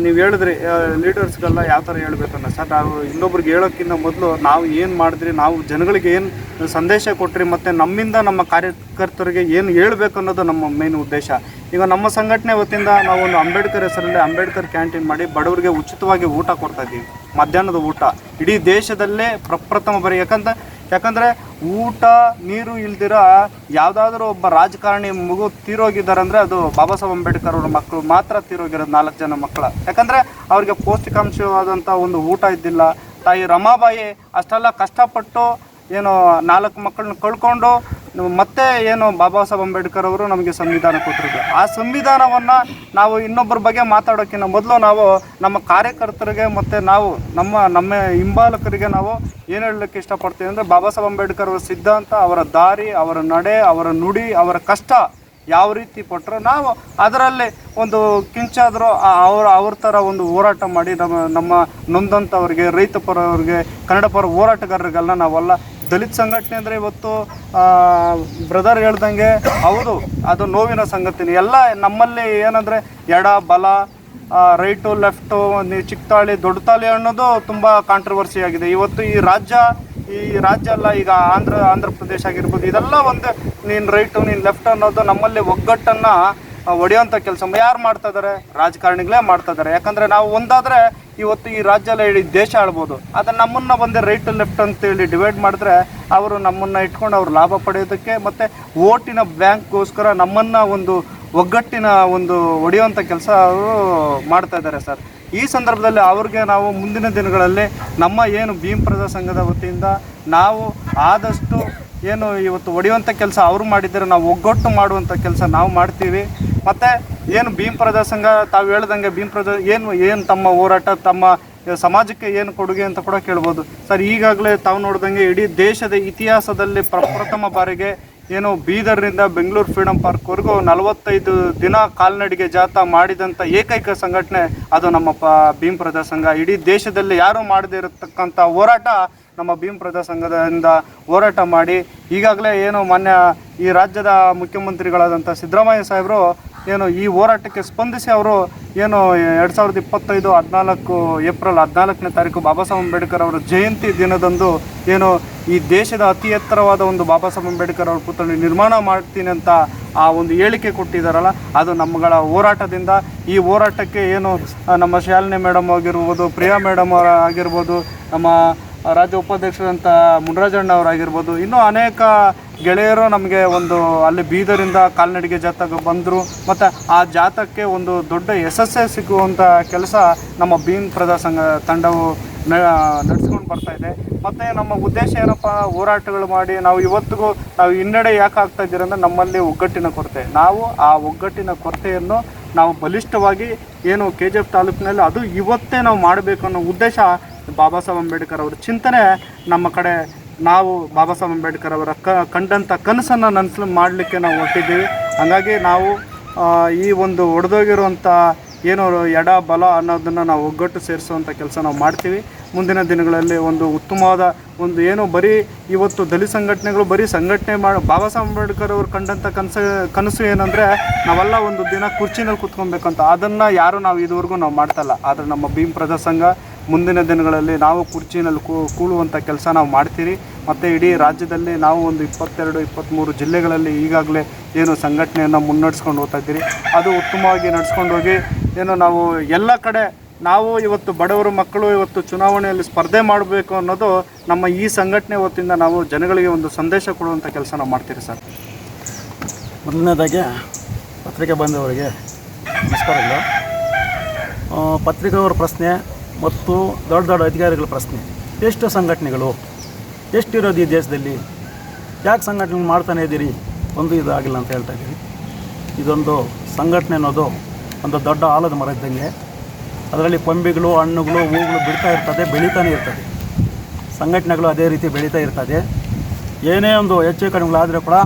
ನೀವು ಹೇಳಿದ್ರಿ ಲೀಡರ್ಸ್ಗೆಲ್ಲ ಯಾವ ಥರ ಹೇಳ್ಬೇಕನ್ನ ಸರ್, ನಾವು ಇನ್ನೊಬ್ರಿಗೆ ಹೇಳೋಕ್ಕಿಂತ ಮೊದಲು ನಾವು ಏನು ಮಾಡಿದ್ರಿ, ನಾವು ಜನಗಳಿಗೆ ಏನು ಸಂದೇಶ ಕೊಟ್ರಿ, ಮತ್ತು ನಮ್ಮಿಂದ ನಮ್ಮ ಕಾರ್ಯಕರ್ತರಿಗೆ ಏನು ಹೇಳಬೇಕು ಅನ್ನೋದು ನಮ್ಮ ಮೇನ್ ಉದ್ದೇಶ. ಈಗ ನಮ್ಮ ಸಂಘಟನೆ ವತಿಯಿಂದ ನಾವು ಒಂದು ಅಂಬೇಡ್ಕರ್ ಹೆಸರಲ್ಲಿ ಅಂಬೇಡ್ಕರ್ ಕ್ಯಾಂಟೀನ್ ಮಾಡಿ ಬಡವರಿಗೆ ಉಚಿತವಾಗಿ ಊಟ ಕೊಡ್ತಾ ಇದ್ದೀವಿ. ಮಧ್ಯಾಹ್ನದ ಊಟ. ಇಡೀ ದೇಶದಲ್ಲೇ ಪ್ರಪ್ರಥಮ ಬರೀ. ಯಾಕಂತ ಯಾಕಂದರೆ ಊಟ, ನೀರು ಇಲ್ದಿರ ಯಾವುದಾದ್ರೂ ಒಬ್ಬ ರಾಜಕಾರಣಿ ಮಗು ತೀರೋಗಿದ್ದಾರೆ ಅಂದರೆ ಅದು ಬಾಬಾ ಸಾಹೇಬ್ ಅಂಬೇಡ್ಕರ್ ಅವ್ರ ಮಕ್ಕಳು ಮಾತ್ರ ತೀರೋಗಿರೋದು ನಾಲ್ಕು ಜನ ಮಕ್ಕಳ. ಯಾಕಂದರೆ ಅವ್ರಿಗೆ ಪೌಷ್ಟಿಕಾಂಶವಾದಂಥ ಒಂದು ಊಟ ಇದ್ದಿಲ್ಲ. ತಾಯಿ ರಮಾಬಾಯಿ ಅಷ್ಟೆಲ್ಲ ಕಷ್ಟಪಟ್ಟು ಏನು ನಾಲ್ಕು ಮಕ್ಕಳನ್ನ ಕಳ್ಕೊಂಡು ಮತ್ತೆ ಏನು ಬಾಬಾ ಸಾಹೇಬ್ ಅಂಬೇಡ್ಕರ್ ಅವರು ನಮಗೆ ಸಂವಿಧಾನ ಕೊಟ್ಟಿರೋದು. ಆ ಸಂವಿಧಾನವನ್ನು ನಾವು ಇನ್ನೊಬ್ಬರ ಬಗ್ಗೆ ಮಾತಾಡೋಕ್ಕಿಂತ ಮೊದಲು ನಾವು ನಮ್ಮ ಕಾರ್ಯಕರ್ತರಿಗೆ ಮತ್ತು ನಾವು ನಮ್ಮ ನಮ್ಮ ಹಿಂಬಾಲಕರಿಗೆ ನಾವು ಏನು ಹೇಳಲಿಕ್ಕೆ ಇಷ್ಟಪಡ್ತೀವಿ ಅಂದರೆ ಬಾಬಾ ಸಾಹೇಬ್ ಅಂಬೇಡ್ಕರ್ ಅವರ ಸಿದ್ಧಾಂತ, ಅವರ ದಾರಿ, ಅವರ ನಡೆ, ಅವರ ನುಡಿ, ಅವರ ಕಷ್ಟ ಯಾವ ರೀತಿ ಕೊಟ್ಟರು ನಾವು ಅದರಲ್ಲಿ ಒಂದು ಕಿಂಚಾದರೂ ಅವ್ರ ಅವ್ರ ಥರ ಒಂದು ಹೋರಾಟ ಮಾಡಿ ನಮ್ಮ ನಮ್ಮ ನೊಂದಂಥವ್ರಿಗೆ ರೈತ ಪರವ್ರಿಗೆ ಕನ್ನಡ ಹೋರಾಟಗಾರರಿಗೆಲ್ಲ ನಾವೆಲ್ಲ ದಲಿತ ಸಂಘಟನೆ ಅಂದರೆ ಇವತ್ತು ಬ್ರದರ್ ಹೇಳ್ದಂಗೆ, ಹೌದು, ಅದು ನೋವಿನ ಸಂಗತಿನೇ ಎಲ್ಲ ನಮ್ಮಲ್ಲಿ ಏನಂದರೆ ಎಡ, ಬಲ ರೈಟು ಲೆಫ್ಟು ಚಿಕ್ಕತಾಳಿ ದೊಡ್ಡತಾಳಿ ಅನ್ನೋದು ತುಂಬ ಕಾಂಟ್ರವರ್ಸಿ ಆಗಿದೆ. ಇವತ್ತು ಈ ರಾಜ್ಯ ಈ ರಾಜ್ಯ ಅಲ್ಲ ಈಗ ಆಂಧ್ರ ಆಂಧ್ರ ಪ್ರದೇಶ ಆಗಿರ್ಬೋದು, ಇದೆಲ್ಲ ಒಂದು ನೀನು ರೈಟು ನೀನು ಲೆಫ್ಟ್ ಅನ್ನೋದು ನಮ್ಮಲ್ಲಿ ಒಗ್ಗಟ್ಟನ್ನು ಒಡೆಯುವಂಥ ಕೆಲಸ. ಯಾರು ಮಾಡ್ತಾ ಇದ್ದಾರೆ ರಾಜಕಾರಣಿಗಳೇ ಮಾಡ್ತಾ ಇದ್ದಾರೆ ಯಾಕಂದರೆ ನಾವು ಒಂದಾದರೆ ಇವತ್ತು ಈ ರಾಜ್ಯ ಎಲ್ಲ ಇಡೀ ದೇಶ ಆಳ್ಬೋದು ಆದರೆ ನಮ್ಮನ್ನು ಬಂದು ರೈಟ್ ಲೆಫ್ಟ್ ಅಂತೇಳಿ ಡಿವೈಡ್ ಮಾಡಿದ್ರೆ ಅವರು ನಮ್ಮನ್ನು ಇಟ್ಕೊಂಡು ಅವ್ರು ಲಾಭ ಪಡೆಯೋದಕ್ಕೆ ಮತ್ತು ಓಟಿನ ಬ್ಯಾಂಕ್ಗೋಸ್ಕರ ನಮ್ಮನ್ನು ಒಂದು ಒಗ್ಗಟ್ಟಿನ ಒಂದು ಒಡೆಯುವಂಥ ಕೆಲಸ ಅವರು ಮಾಡ್ತಾ ಇದ್ದಾರೆ ಸರ್ ಈ ಸಂದರ್ಭದಲ್ಲಿ ಅವ್ರಿಗೆ ನಾವು ಮುಂದಿನ ದಿನಗಳಲ್ಲಿ ನಮ್ಮ ಏನು ಭೀಮ್ ಪ್ರಜಾ ಸಂಘದ ವತಿಯಿಂದ ನಾವು ಆದಷ್ಟು ಏನು ಇವತ್ತು ಒಡೆಯುವಂಥ ಕೆಲಸ ಅವರು ಮಾಡಿದ್ದರೆ ನಾವು ಒಗ್ಗಟ್ಟು ಮಾಡುವಂಥ ಕೆಲಸ ನಾವು ಮಾಡ್ತೀವಿ. ಮತ್ತು ಏನು ಭೀಮ್ ಪ್ರಜಾ ಸಂಘ, ತಾವು ಹೇಳ್ದಂಗೆ ಭೀಮ್ ಪ್ರಜಾ ಏನು ಏನು ತಮ್ಮ ಹೋರಾಟ, ತಮ್ಮ ಸಮಾಜಕ್ಕೆ ಏನು ಕೊಡುಗೆ ಅಂತ ಕೂಡ ಕೇಳ್ಬೋದು. ಸರ್, ಈಗಾಗಲೇ ತಾವು ನೋಡಿದಂಗೆ ಇಡೀ ದೇಶದ ಇತಿಹಾಸದಲ್ಲಿ ಪ್ರಪ್ರಥಮ ಬಾರಿಗೆ ಏನು ಬೀದರ್ನಿಂದ ಬೆಂಗಳೂರು ಫ್ರೀಡಂ ಪಾರ್ಕ್ವರೆಗೂ ನಲವತ್ತೈದು ದಿನ ಕಾಲ್ನಡಿಗೆ ಜಾಥಾ ಮಾಡಿದಂಥ ಏಕೈಕ ಸಂಘಟನೆ ಅದು ನಮ್ಮ ಪ ಭೀಮ್ ಸಂಘ. ಇಡೀ ದೇಶದಲ್ಲಿ ಯಾರೂ ಮಾಡದೇ ಇರತಕ್ಕಂಥ ಹೋರಾಟ ನಮ್ಮ ಭೀಮ್ ಪ್ರಜಾ ಸಂಘದಿಂದ ಹೋರಾಟ ಮಾಡಿ ಈಗಾಗಲೇ ಏನು ಮಾನ್ಯ ಈ ರಾಜ್ಯದ ಮುಖ್ಯಮಂತ್ರಿಗಳಾದಂಥ ಸಿದ್ದರಾಮಯ್ಯ ಸಾಹೇಬರು ಏನು ಈ ಹೋರಾಟಕ್ಕೆ ಸ್ಪಂದಿಸಿ ಅವರು ಏನು ಎರಡು ಸಾವಿರದ ಇಪ್ಪತ್ತೈದು ಹದಿನಾಲ್ಕು ಏಪ್ರಿಲ್ ಹದಿನಾಲ್ಕನೇ ತಾರೀಕು ಬಾಬಾ ಸಾಹೇಬ್ ಅಂಬೇಡ್ಕರ್ ಅವರ ಜಯಂತಿ ದಿನದಂದು ಏನು ಈ ದೇಶದ ಅತಿ ಎತ್ತರವಾದ ಒಂದು ಬಾಬಾ ಸಾಹೇಬ್ ಅಂಬೇಡ್ಕರ್ ಅವ್ರ ಪುತ್ಥಳಿ ನಿರ್ಮಾಣ ಮಾಡ್ತೀನಿ ಅಂತ ಆ ಒಂದು ಹೇಳಿಕೆ ಕೊಟ್ಟಿದ್ದಾರಲ್ಲ, ಅದು ನಮ್ಮಗಳ ಹೋರಾಟದಿಂದ. ಈ ಹೋರಾಟಕ್ಕೆ ಏನು ನಮ್ಮ ಶಾಲಿನಿ ಮೇಡಮ್ ಆಗಿರ್ಬೋದು, ಪ್ರಿಯಾ ಮೇಡಮ್ ಅವರ ಆಗಿರ್ಬೋದು, ನಮ್ಮ ರಾಜ್ಯ ಉಪಾಧ್ಯಕ್ಷರಂಥ ಮುನರಾಜಣ್ಣ ಅವರಾಗಿರ್ಬೋದು ಇನ್ನೂ ಅನೇಕ ಗೆಳೆಯರು ನಮಗೆ ಒಂದು ಅಲ್ಲಿ ಬೀದರಿಂದ ಕಾಲ್ನಡಿಗೆ ಜಾತಕ ಬಂದರು. ಮತ್ತು ಆ ಜಾತಕ್ಕೆ ಒಂದು ದೊಡ್ಡ ಯಶಸ್ಸೇ ಸಿಗುವಂಥ ಕೆಲಸ ನಮ್ಮ ಭೀಮ್ ಪ್ರಜಾ ಸಂಘ ತಂಡವು ನಡೆಸ್ಕೊಂಡು ಬರ್ತಾ ಇದೆ. ಮತ್ತು ನಮ್ಮ ಉದ್ದೇಶ ಏನಪ್ಪ, ಹೋರಾಟಗಳು ಮಾಡಿ ನಾವು ಇವತ್ತಿಗೂ ನಾವು ಹಿನ್ನಡೆ ಯಾಕೆ ಆಗ್ತಾ ಇದ್ದೀರ ಅಂದರೆ ನಮ್ಮಲ್ಲಿ ಒಗ್ಗಟ್ಟಿನ ಕೊರತೆ. ನಾವು ಆ ಒಗ್ಗಟ್ಟಿನ ಕೊರತೆಯನ್ನು ನಾವು ಬಲಿಷ್ಠವಾಗಿ ಏನು ಕೆ ಜಿ ಎಫ್ ತಾಲೂಕಿನಲ್ಲಿ ಅದು ಇವತ್ತೇ ನಾವು ಮಾಡಬೇಕು ಅನ್ನೋ ಉದ್ದೇಶ ಬಾಬಾ ಸಾಹೇಬ್ ಅಂಬೇಡ್ಕರ್ ಅವರ ಚಿಂತನೆ ನಮ್ಮ ಕಡೆ. ನಾವು ಬಾಬಾ ಸಾಹೇಬ್ ಅಂಬೇಡ್ಕರ್ ಅವರ ಕ ಕಂಡಂಥ ಕನಸನ್ನು ನನಸು ಮಾಡಲಿಕ್ಕೆ ನಾವು ಹೊರಟಿದ್ದೀವಿ. ಹಾಗಾಗಿ ನಾವು ಈ ಒಂದು ಒಡೆದೋಗಿರುವಂಥ ಏನು ಎಡ, ಬಲ ಅನ್ನೋದನ್ನು ನಾವು ಒಗ್ಗಟ್ಟು ಸೇರಿಸುವಂಥ ಕೆಲಸ ನಾವು ಮಾಡ್ತೀವಿ. ಮುಂದಿನ ದಿನಗಳಲ್ಲಿ ಒಂದು ಉತ್ತಮವಾದ ಒಂದು ಏನು ಬರೀ ಇವತ್ತು ದಲಿತ ಸಂಘಟನೆಗಳು ಬರೀ ಸಂಘಟನೆ ಮಾಡಿ ಬಾಬಾ ಸಾಹೇಬ್ ಅಂಬೇಡ್ಕರ್ ಅವರು ಕಂಡಂಥ ಕನಸು ಕನಸು ಏನಂದರೆ ನಾವೆಲ್ಲ ಒಂದು ದಿನ ಕುರ್ಚಿನಲ್ಲಿ ಕೂತ್ಕೊಬೇಕಂತ. ಅದನ್ನು ಯಾರು ನಾವು ಇದುವರೆಗೂ ನಾವು ಮಾಡ್ತಲ್ಲ ಆದರೆ ನಮ್ಮ ಭೀಮ್ ಪ್ರಜಾ ಸಂಘ ಮುಂದಿನ ದಿನಗಳಲ್ಲಿ ನಾವು ಕುರ್ಚಿನಲ್ಲಿ ಕೂಳುವಂಥ ಕೆಲಸ ನಾವು ಮಾಡ್ತೀರಿ. ಮತ್ತು ಇಡೀ ರಾಜ್ಯದಲ್ಲಿ ನಾವು ಒಂದು ಇಪ್ಪತ್ತೆರಡು, ಇಪ್ಪತ್ತ್ಮೂರು ಜಿಲ್ಲೆಗಳಲ್ಲಿ ಈಗಾಗಲೇ ಏನು ಸಂಘಟನೆಯನ್ನು ಮುನ್ನಡೆಸ್ಕೊಂಡು ಹೋಗ್ತಾ ಇದ್ದೀರಿ. ಅದು ಉತ್ತಮವಾಗಿ ನಡ್ಸ್ಕೊಂಡು ಹೋಗಿ, ಏನು ನಾವು ಎಲ್ಲ ಕಡೆ ನಾವು ಇವತ್ತು ಬಡವರ, ಮಕ್ಕಳು ಇವತ್ತು ಚುನಾವಣೆಯಲ್ಲಿ ಸ್ಪರ್ಧೆ ಮಾಡಬೇಕು ಅನ್ನೋದು ನಮ್ಮ ಈ ಸಂಘಟನೆ ಹೊತ್ತಿಂದ ನಾವು ಜನಗಳಿಗೆ ಒಂದು ಸಂದೇಶ ಕೊಡುವಂಥ ಕೆಲಸ ನಾವು ಮಾಡ್ತೀರಿ ಸರ್. ಮೊದಲನೇದಾಗಿ ಪತ್ರಿಕೆ ಬಂದವರಿಗೆ ನಮಸ್ಕಾರಗಳು ಪತ್ರಿಕೆಯವರ ಪ್ರಶ್ನೆ ಮತ್ತು ದೊಡ್ಡ ದೊಡ್ಡ ಅಧಿಕಾರಿಗಳ ಪ್ರಶ್ನೆ. ಎಷ್ಟು ಸಂಘಟನೆಗಳು, ಎಷ್ಟಿರೋದು ಈ ದೇಶದಲ್ಲಿ? ಯಾಕೆ ಸಂಘಟನೆ ಮಾಡ್ತಾನೆ ಇದ್ದೀರಿ ಒಂದು ಇದಾಗಿಲ್ಲ ಅಂತ ಹೇಳ್ತಾ ಇದ್ದೀರಿ ಇದೊಂದು ಸಂಘಟನೆ ಅನ್ನೋದು ಒಂದು ದೊಡ್ಡ ಆಲದ ಮರ ಇದ್ದಂಗೆ. ಅದರಲ್ಲಿ ಕೊಂಬೆಗಳು, ಹಣ್ಣುಗಳು ಹೂಗಳು ಬಿಡ್ತಾ ಇರ್ತದೆ, ಬೆಳೀತಾನೆ ಇರ್ತದೆ. ಸಂಘಟನೆಗಳು ಅದೇ ರೀತಿ ಬೆಳೀತಾ ಇರ್ತದೆ. ಏನೇ ಒಂದು ಹೆಚ್ಚು ಕಡಿಮೆಗಳಾದರೂ ಕೂಡ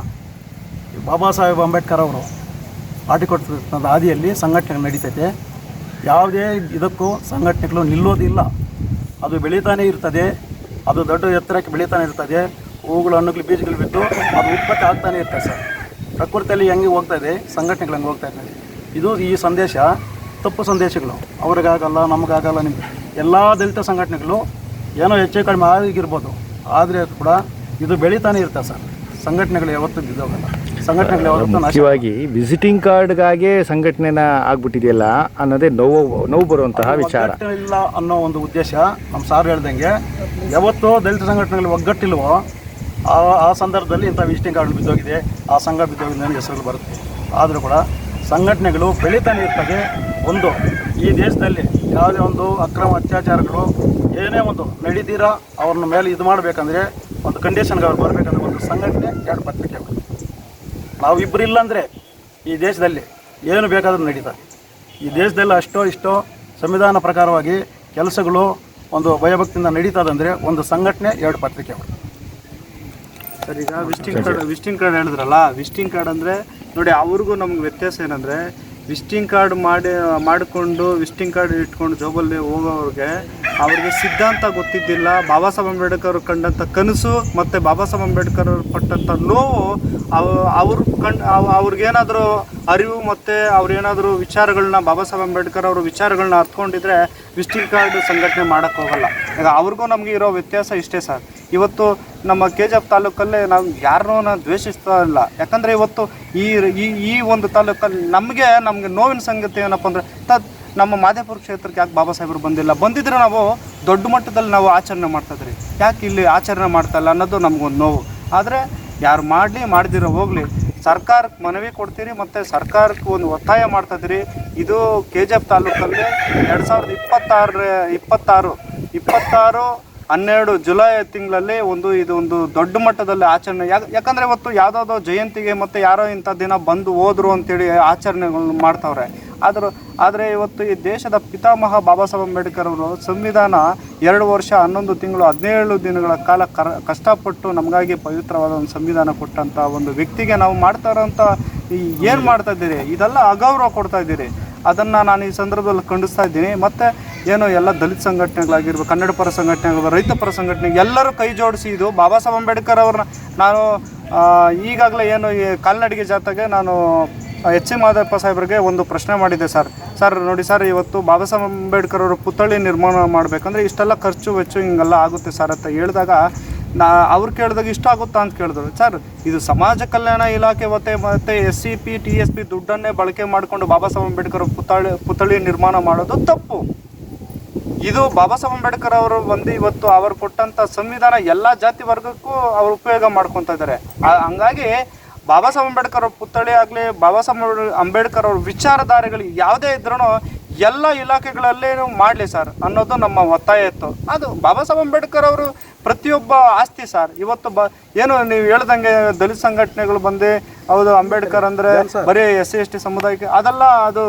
ಬಾಬಾ ಸಾಹೇಬ್ ಅಂಬೇಡ್ಕರ್ ಅವರು ಪಾರ್ಟಿ ಕೊಟ್ಟಿರ್ತಕ್ಕಂಥ ಹಾದಿಯಲ್ಲಿ ಸಂಘಟನೆ ನಡೀತೈತೆ. ಯಾವುದೇ ಇದಕ್ಕೂ ಸಂಘಟನೆಗಳು ನಿಲ್ಲೋದಿಲ್ಲ. ಅದು ಬೆಳೀತಾನೆ ಇರ್ತದೆ, ಅದು ದೊಡ್ಡ ಎತ್ತರಕ್ಕೆ ಬೆಳೀತಾನೆ ಇರ್ತದೆ. ಹೂಗಳು, ಹಣ್ಣುಗಳು, ಬೀಜಗಳು ಬಿದ್ದು ಅದು ಉತ್ಪತ್ತಿ ಆಗ್ತಾನೆ ಇರ್ತದೆ ಸರ್. ಪ್ರಕೃತಿಯಲ್ಲಿ ಹೆಂಗೆ ಹೋಗ್ತಾ ಇದೆ, ಸಂಘಟನೆಗಳು ಹಂಗೆ ಹೋಗ್ತಾ ಇರ್ತದೆ ಇದು ಈ ಸಂದೇಶ, ತಪ್ಪು ಸಂದೇಶಗಳು. ಅವ್ರಿಗಾಗಲ್ಲ, ನಮಗಾಗಲ್ಲ ನಿಮ್ಗೆ ಎಲ್ಲ ದಲಿತ ಸಂಘಟನೆಗಳು ಏನೋ ಹೆಚ್ಚು ಕಡಿಮೆ ಆಗಿರ್ಬೋದು. ಆದರೆ ಕೂಡ ಇದು ಬೆಳೀತಾನೆ ಇರ್ತದೆ ಸರ್. ಸಂಘಟನೆಗಳು ಯಾವತ್ತೂ ಬಿದ್ದೋಗಲ್ಲ. ಮುಖ್ಯವಾಗಿ ವಿಸಿಟಿಂಗ್ ಕಾರ್ಡ್ಗಾಗೆ ಸಂಘಟನೆನ ಆಗ್ಬಿಟ್ಟಿದೆಯಲ್ಲ ಅನ್ನೋದೇ ನೋವು ನೋವು ಬರುವಂತಹ ವಿಚಾರ. ಇಲ್ಲ ಅನ್ನೋ ಒಂದು ಉದ್ದೇಶ ನಮ್ಮ ಸಾರ್ ಹೇಳ್ದಂಗೆ. ಯಾವತ್ತೋ ದಲಿತ ಸಂಘಟನೆಗಳು ಒಗ್ಗಟ್ಟಿಲ್ವೋ ಆ ಆ ಸಂದರ್ಭದಲ್ಲಿ ಇಂಥ ವಿಸಿಟಿಂಗ್ ಕಾರ್ಡ್ ಬಿದ್ದೋಗಿದೆ. ಆ ಸಂಘ ಬಿದ್ದೋಗಿದೆ ನನಗೆ ಹೆಸರು ಬರುತ್ತೆ. ಆದರೂ ಕೂಡ ಸಂಘಟನೆಗಳು ಬೆಳೀತಾನೆ ಇರ್ತದೆ ಒಂದು. ಈ ದೇಶದಲ್ಲಿ ಯಾವುದೇ ಒಂದು ಅಕ್ರಮ ಅತ್ಯಾಚಾರಗಳು ಏನೇ ಒಂದು ನಡೀತೀರಾ ಅವ್ರನ್ನ ಮೇಲೆ ಇದು ಮಾಡಬೇಕಂದ್ರೆ ಒಂದು ಕಂಡೀಷನ್ಗೆ ಅವ್ರು ಬರಬೇಕಂದ್ರೆ ಒಂದು ಸಂಘಟನೆ ಎರಡು ನಾವಿಬ್ಬರು ಇಲ್ಲಾಂದರೆ ಈ ದೇಶದಲ್ಲಿ ಏನು ಬೇಕಾದರೂ ನಡೀತದೆ ಈ ದೇಶದಲ್ಲಿ ಅಷ್ಟೋ ಇಷ್ಟೋ ಸಂವಿಧಾನ ಪ್ರಕಾರವಾಗಿ ಕೆಲಸಗಳು ಒಂದು ಭಯಭಕ್ತಿಯಿಂದ ನಡೀತದಂದರೆ ಒಂದು ಸಂಘಟನೆ ಎರಡು ಪತ್ರಿಕೆ ಸರ್ ಈಗ ವಿಸಿಟಿಂಗ್ ಕಾರ್ಡ್ ವಿಸಿಟಿಂಗ್ ಕಾರ್ಡ್ ಹೇಳಿದ್ರಲ್ಲ ವಿಸಿಟಿಂಗ್ ಕಾರ್ಡ್ ಅಂದರೆ ನೋಡಿ ಅವ್ರಿಗೂ ನಮ್ಗೆ ವ್ಯತ್ಯಾಸ ಏನಂದರೆ ವಿಸಿಟಿಂಗ್ ಕಾರ್ಡ್ ಮಾಡಿ, ಮಾಡಿಕೊಂಡು ವಿಸಿಟಿಂಗ್ ಕಾರ್ಡ್ ಇಟ್ಕೊಂಡು ಜೋಬಲ್ಲಿ ಹೋಗೋವ್ರಿಗೆ ಅವ್ರಿಗೆ ಸಿದ್ಧಾಂತ ಗೊತ್ತಿದ್ದಿಲ್ಲ. ಬಾಬಾ ಸಾಹೇಬ್ ಅಂಬೇಡ್ಕರ್ ಅವರು ಕಂಡಂಥ ಕನಸು ಮತ್ತು ಬಾಬಾ ಸಾಹೇಬ್ ಅಂಬೇಡ್ಕರ್ ಅವ್ರು ಪಟ್ಟಂಥ ನೋವು ಅವ, ಅವ್ರು ಕಂಡು ಅವ್ರಿಗೇನಾದರೂ ಅರಿವು ಮತ್ತು ಅವ್ರೇನಾದರೂ ವಿಚಾರಗಳನ್ನ ಬಾಬಾ ಸಾಹೇಬ್ ಅಂಬೇಡ್ಕರ್ ಅವರು ವಿಚಾರಗಳನ್ನ ಅರ್ಥಕೊಂಡಿದ್ರೆ ವಿಸಿಟಿಂಗ್ ಕಾರ್ಡ್ ಸಂಘಟನೆ ಮಾಡೋಕ್ಕೋಗಲ್ಲ ಈಗ ಅವ್ರಿಗೂ ನಮಗೆ ಇರೋ ವ್ಯತ್ಯಾಸ ಇಷ್ಟೇ ಸರ್. ಇವತ್ತು ನಮ್ಮ ಕೆ ಜಿ ಎಫ್ ತಾಲೂಕಲ್ಲೇ ನಾವು ಯಾರನ್ನೂ ನಾನು ದ್ವೇಷಿಸ್ತಾ ಇಲ್ಲ. ಯಾಕಂದರೆ ಇವತ್ತು ಈ ಈ ಒಂದು ತಾಲೂಕಲ್ಲಿ ನಮಗೆ ನಮಗೆ ನೋವಿನ ಸಂಗತಿ ಏನಪ್ಪ ಅಂದರೆ ತತ್ ನಮ್ಮ ಮಾದೇಪುರ ಕ್ಷೇತ್ರಕ್ಕೆ ಯಾಕೆ ಬಾಬಾ ಸಾಹೇಬರು ಬಂದಿಲ್ಲ? ಬಂದಿದ್ರೆ ನಾವು ದೊಡ್ಡ ಮಟ್ಟದಲ್ಲಿ ನಾವು ಆಚರಣೆ ಮಾಡ್ತಾಯಿದ್ರಿ ಯಾಕೆ ಇಲ್ಲಿ ಆಚರಣೆ ಮಾಡ್ತಾ ಇಲ್ಲ ಅನ್ನೋದು ನಮಗೊಂದು ನೋವು. ಆದರೆ ಯಾರು ಮಾಡಲಿ ಮಾಡಿದಿರೋ ಹೋಗಲಿ. ಸರ್ಕಾರಕ್ಕೆ ಮನವಿ ಕೊಡ್ತೀರಿ ಮತ್ತು ಸರ್ಕಾರಕ್ಕೆ ಒಂದು ಒತ್ತಾಯ ಮಾಡ್ತಾಯಿದ್ರಿ ಇದು ಕೆ ಜಿ ಎಫ್ ತಾಲೂಕಲ್ಲಿ ಎರಡು ಸಾವಿರದ ಇಪ್ಪತ್ತಾರ ಇಪ್ಪತ್ತಾರು ಇಪ್ಪತ್ತಾರು ಹನ್ನೆರಡು ಜುಲೈ ತಿಂಗಳಲ್ಲಿ ಒಂದು ಇದು ಒಂದು ದೊಡ್ಡ ಮಟ್ಟದಲ್ಲಿ ಆಚರಣೆ. ಯಾಕಂದ್ರೆ ಇವತ್ತು ಯಾವುದಾದ್ರು ಜಯಂತಿಗೆ ಮತ್ತು ಯಾರೋ ಇಂಥ ದಿನ ಬಂದು ಹೋದ್ರು ಅಂತೇಳಿ ಆಚರಣೆಗಳನ್ನು ಮಾಡ್ತಾವ್ರೆ. ಆದರೂ ಆದರೆ ಇವತ್ತು ಈ ದೇಶದ ಪಿತಾಮಹ ಬಾಬಾ ಸಾಹೇಬ್ ಅಂಬೇಡ್ಕರ್ ಅವರು ಸಂವಿಧಾನ ಎರಡು ವರ್ಷ ಹನ್ನೊಂದು ತಿಂಗಳು ಹದಿನೇಳು ದಿನಗಳ ಕಾಲ ಕಷ್ಟಪಟ್ಟು ನಮಗಾಗಿ ಪವಿತ್ರವಾದ ಒಂದು ಸಂವಿಧಾನ ಕೊಟ್ಟಂಥ ಒಂದು ವ್ಯಕ್ತಿಗೆ ನಾವು ಮಾಡ್ತಾ ಈ ಏನು ಮಾಡ್ತಾ ಇದ್ದೀರಿ? ಇದೆಲ್ಲ ಅಗೌರವ ಕೊಡ್ತಾ ಇದ್ದೀರಿ. ಅದನ್ನು ನಾನು ಈ ಸಂದರ್ಭದಲ್ಲಿ ಖಂಡಿಸ್ತಾ ಇದ್ದೀನಿ. ಮತ್ತು ಏನು ಎಲ್ಲ ದಲಿತ ಸಂಘಟನೆಗಳಾಗಿರ್ಬೋದು, ಕನ್ನಡ ಪರ ಸಂಘಟನೆಗಳು ರೈತ ಪರ ಸಂಘಟನೆ, ಎಲ್ಲರೂ ಕೈ ಜೋಡಿಸಿ ಇದು ಬಾಬಾ ಸಾಹೇಬ್ ಅಂಬೇಡ್ಕರ್ ಅವ್ರನ್ನ ನಾನು ಈಗಾಗಲೇ ಏನು ಈ ಕಾಲ್ನಡಿಗೆ ಜಾಥಾಗೆ ನಾನು ಎಚ್ ಸಿ ಮಾದಪ್ಪ ಸಾಹೇಬ್ರಿಗೆ ಒಂದು ಪ್ರಶ್ನೆ ಮಾಡಿದ್ದೆ ಸರ್. ಸರ್, ನೋಡಿ ಸರ್, ಇವತ್ತು ಬಾಬಾ ಸಾಹೇಬ್ ಅಂಬೇಡ್ಕರ್ ಅವರು ಪುತ್ಥಳಿ ನಿರ್ಮಾಣ ಮಾಡಬೇಕಂದ್ರೆ ಇಷ್ಟೆಲ್ಲ ಖರ್ಚು ವೆಚ್ಚು ಹಿಂಗೆಲ್ಲ ಆಗುತ್ತೆ ಸರ್ ಅಂತ ಹೇಳಿದಾಗ, ನಾ, ಅವ್ರು ಕೇಳಿದಾಗ ಇಷ್ಟ ಆಗುತ್ತಾ ಅಂತ ಕೇಳಿದ್ರು. ಸರ್, ಇದು ಸಮಾಜ ಕಲ್ಯಾಣ ಇಲಾಖೆ ಮತ್ತೆ ಮತ್ತೆ S C P, T S P ದುಡ್ಡನ್ನೇ ಬಳಕೆ ಮಾಡಿಕೊಂಡು ಬಾಬಾ ಸಾಹೇಬ್ ಅಂಬೇಡ್ಕರ್ ಪುತ್ಥಳಿ ಪುತ್ಥಳಿ ನಿರ್ಮಾಣ ಮಾಡೋದು ತಪ್ಪು. ಇದು ಬಾಬಾ ಸಾಹೇಬ್ ಅಂಬೇಡ್ಕರ್ ಅವರು ಬಂದು ಇವತ್ತು ಅವರು ಕೊಟ್ಟಂತ ಸಂವಿಧಾನ ಎಲ್ಲ ಜಾತಿ ವರ್ಗಕ್ಕೂ ಅವರು ಉಪಯೋಗ ಮಾಡ್ಕೊತಾ ಇದ್ದಾರೆ ಹಂಗಾಗಿ ಬಾಬಾ ಸಾಹೇಬ್ ಅಂಬೇಡ್ಕರ್ ಅವ್ರ ಪುತ್ಥಳಿ ಆಗಲಿ, ಬಾಬಾ ಸಾಹೇಬ್ ಅಂಬೇಡ್ಕರ್ ಅವ್ರ ವಿಚಾರಧಾರೆಗಳು ಯಾವುದೇ ಇದ್ರೂ ಎಲ್ಲ ಇಲಾಖೆಗಳಲ್ಲೇ ಮಾಡಲಿ ಸರ್ ಅನ್ನೋದು ನಮ್ಮ ಒತ್ತಾಯ ಇತ್ತು. ಅದು ಬಾಬಾ ಸಾಹೇಬ್ ಅಂಬೇಡ್ಕರ್ ಅವರು ಪ್ರತಿಯೊಬ್ಬ ಆಸ್ತಿ ಸರ್. ಇವತ್ತು ಬ ಏನು ನೀವು ಹೇಳ್ದಂಗೆ ದಲಿತ ಸಂಘಟನೆಗಳು ಬಂದೆ ಹೌದು ಅಂಬೇಡ್ಕರ್ ಅಂದರೆ ಬರೀ ಎಸ್ ಸಿ ಎಸ್ ಟಿ ಸಮುದಾಯಕ್ಕೆ ಅದೆಲ್ಲ ಅದು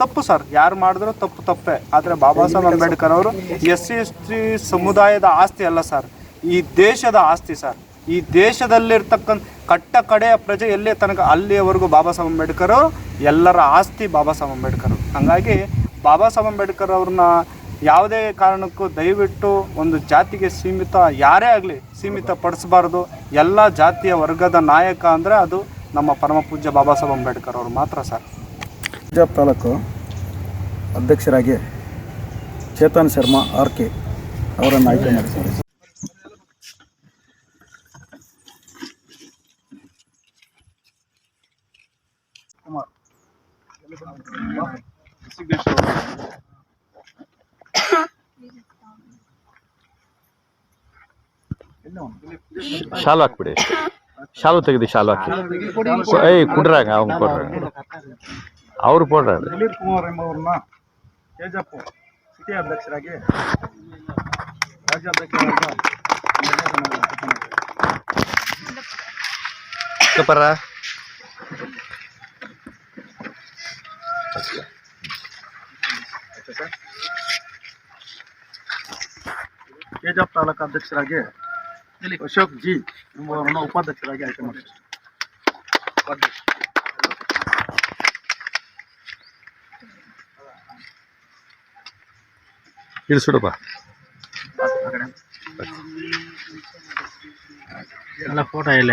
ತಪ್ಪು ಸರ್. ಯಾರು ಮಾಡಿದ್ರು ತಪ್ಪು ತಪ್ಪೇ. ಆದರೆ ಬಾಬಾ ಸಾಹೇಬ್ ಅಂಬೇಡ್ಕರ್ ಅವರು ಎಸ್ ಸಿ ಎಸ್ ಟಿ ಸಮುದಾಯದ ಆಸ್ತಿ ಅಲ್ಲ ಸರ್. ಈ ದೇಶದ ಆಸ್ತಿ ಸರ್. ಈ ದೇಶದಲ್ಲಿರ್ತಕ್ಕಂಥ ಕಟ್ಟ ಕಡೆಯ ಪ್ರಜೆ ಎಲ್ಲೇ ತನಕ ಅಲ್ಲಿಯವರೆಗೂ ಬಾಬಾ ಸಾಹೇಬ್ ಅಂಬೇಡ್ಕರ್ ಎಲ್ಲರ ಆಸ್ತಿ ಬಾಬಾ ಸಾಹೇಬ್ ಅಂಬೇಡ್ಕರ್. ಹಾಗಾಗಿ ಬಾಬಾ ಸಾಹೇಬ್ ಅಂಬೇಡ್ಕರ್ ಅವ್ರನ್ನ ಯಾವುದೇ ಕಾರಣಕ್ಕೂ ದಯವಿಟ್ಟು ಒಂದು ಜಾತಿಗೆ ಸೀಮಿತ ಯಾರೇ ಆಗಲಿ ಸೀಮಿತ ಪಡಿಸಬಾರ್ದು ಎಲ್ಲ ಜಾತಿಯ ವರ್ಗದ ನಾಯಕ ಅಂದರೆ ಅದು ನಮ್ಮ ಪರಮ ಪೂಜ್ಯ ಬಾಬಾ ಸಾಹೇಬ್ ಅಂಬೇಡ್ಕರ್ ಅವರು ಮಾತ್ರ ಸರ್ ಪಂಜಾಬ್ ತಾಲೂಕು ಅಧ್ಯಕ್ಷರಾಗಿ ಚೇತನ್ ಶರ್ಮಾ ಆರ್ ಕೆ ಅವರನ್ನು ಆಯ್ಕೆ ಮಾಡಿದ್ದಾರೆ. ಶಾಲು ಹಾಕ್ಬಿಡಿ. ಶಾಲು ತೆಗೆದು ಶಾಲು ಹಾಕಿ. ಏಯ್ ಕುಡ್ರಾಗ ಅವ್ನು ಕೊಡ್ರ. ಅವ್ರು ಕೊಡ್ರ ದಿಲೀಪ್ ಕುಮಾರ್ ಎಂಬುವರನ್ನ ಕೆಜಪ್ ಸಿಟಿ ಅಧ್ಯಕ್ಷರಾಗಿ ರಾಜ್ಯಾಧ್ಯಕ್ಷರಾದ ಕಪ್ಪರ. ಕೆಜಪ್ ತಾಲೂಕು ಅಧ್ಯಕ್ಷರಾಗಿ ಅಶೋಕ್ ಜಿ ಎಂಬುವರನ್ನು ಉಪಾಧ್ಯಕ್ಷರಾಗಿ ಆಯ್ಕೆ ಮಾಡಿ ಇಳಿಸ್ಬಿಡಪ್ಪ ಎಲ್ಲ ಫೋಟೋ ಎಲ್ಲ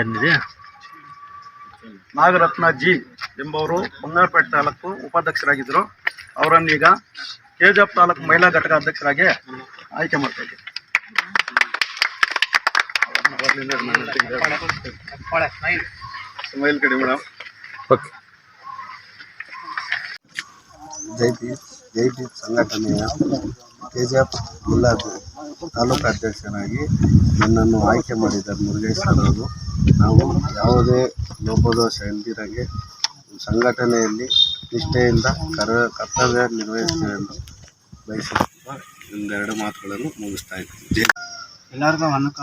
ನಾಗರತ್ನ ಜಿ ಎಂಬವರು ಬಂಗಾರಪೇಟೆ ತಾಲೂಕು ಉಪಾಧ್ಯಕ್ಷರಾಗಿದ್ದರು. ಅವರನ್ನೀಗ ಕೆಜಿಎಫ್ ತಾಲೂಕು ಮಹಿಳಾ ಘಟಕ ಅಧ್ಯಕ್ಷರಾಗಿ ಆಯ್ಕೆ ಮಾಡ್ತಾ ಇದ್ದೀವಿ ಸ್ಮೈಲ್ ಕಡೆ ಮೇಡಮ್ ಓಕೆ ಜೈ ಭೀಮ್ ಸಂಘಟನೆಯ ಕೆ ಜಿ ಎಫ್ ಜಿಲ್ಲಾ ತಾಲೂಕು ಅಧ್ಯಕ್ಷನಾಗಿ ನನ್ನನ್ನು ಆಯ್ಕೆ ಮಾಡಿದ್ದಾರೆ ಮುರುಗೇಶ್ ಸರ್ ಅವರು. ನಾವು ಯಾವುದೇ ಲೋಪದೋಷ ಇಲ್ದಿರಾಗೆ ಸಂಘಟನೆಯಲ್ಲಿ ನಿಷ್ಠೆಯಿಂದ ಕರ ಕರ್ತವ್ಯ ನಿರ್ವಹಿಸ್ತೇವೆ ಎಂದು ಬಯಸುತ್ತಾ ಒಂದೆರಡು ಮಾತುಗಳನ್ನು ಮುಗಿಸ್ತಾ ಇದ್ದೀನಿ. ಎಲ್ಲರಿಗೂ ವನಕ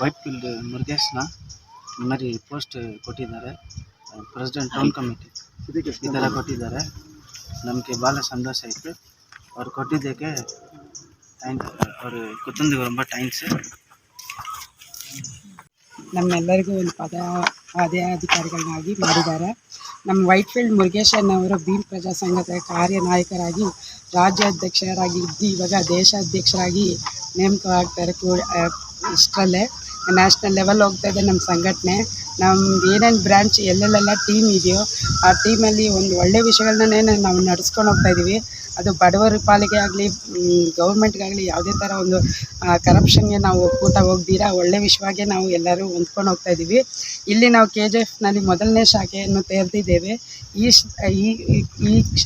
ವೈಟ್ ಫೀಲ್ಡ್ ಮುರುಗೇಶ್ನ ಮರಿ ಪೋಸ್ಟ್ ಕೊಟ್ಟಿದ್ದಾರೆ. ಪ್ರೆಸಿಡೆಂಟ್ ಟೌನ್ ಕಮಿಟಿ ಈ ಥರ ಕೊಟ್ಟಿದ್ದಾರೆ. ನಮಗೆ ಭಾಳ ಸಂತೋಷ ಆಯಿತು ಅವ್ರು ಕೊಟ್ಟಿದ್ದಕ್ಕೆ ಥ್ಯಾಂಕ್ ಅವರು ಕೊತ್ತಂದಿಗೆ ತುಂಬ ಥ್ಯಾಂಕ್ಸ್. ನಮ್ಮೆಲ್ಲರಿಗೂ ಒಂದು ಪದ ಅದೇ ಅಧಿಕಾರಿಗಳನ್ನಾಗಿ ಮಾಡಿದ್ದಾರೆ. ನಮ್ಮ ವೈಟ್ಫೀಲ್ಡ್ ಮುರುಗೇಶನ್ ಅವರು ಭೀಮ್ ಪ್ರಜಾ ಸಂಘದ ಕಾರ್ಯನಾಯಕರಾಗಿ, ರಾಜ್ಯಾಧ್ಯಕ್ಷರಾಗಿ, ಇದ್ದು ಇವಾಗ ದೇಶಾಧ್ಯಕ್ಷರಾಗಿ ನೇಮಕವಾಗ್ತಾರೆ ಕೂಡ ಇಷ್ಟರಲ್ಲೇ ನ್ಯಾಷ್ನಲ್ ಲೆವೆಲ್ ಹೋಗ್ತಾ ಇದೆ ನಮ್ಮ ಸಂಘಟನೆ. ನಮ್ದು ಏನೇನು ಬ್ರ್ಯಾಂಚ್ ಎಲ್ಲೆಲ್ಲೆಲ್ಲ ಟೀಮ್ ಇದೆಯೋ ಆ ಟೀಮಲ್ಲಿ ಒಂದು ಒಳ್ಳೆ ವಿಷಯಗಳನ್ನೇ ನಾವು ನಡೆಸ್ಕೊಂಡು ಹೋಗ್ತಾ ಇದ್ದೀವಿ ಅದು ಬಡವರ ಪಾಲಿಗೆ ಆಗಲಿ ಗೌರ್ಮೆಂಟ್ಗಾಗಲಿ ಯಾವುದೇ ಥರ ಒಂದು ಕರಪ್ಷನ್ಗೆ ನಾವು ಒಕ್ಕೂಟ ಹೋಗ್ದಿರ ಒಳ್ಳೆ ವಿಷಯವಾಗೇ ನಾವು ಎಲ್ಲರೂ ಹೊಂದ್ಕೊಂಡು ಹೋಗ್ತಾ ಇದ್ದೀವಿ ಇಲ್ಲಿ ನಾವು ಕೆ ಜಿ ಎಫ್ನಲ್ಲಿ ಮೊದಲನೇ ಶಾಖೆಯನ್ನು ತೆರೆದಿದ್ದೇವೆ. ಈ ಶ, ಈ, ಈ- ಈ ಕ್ಷ,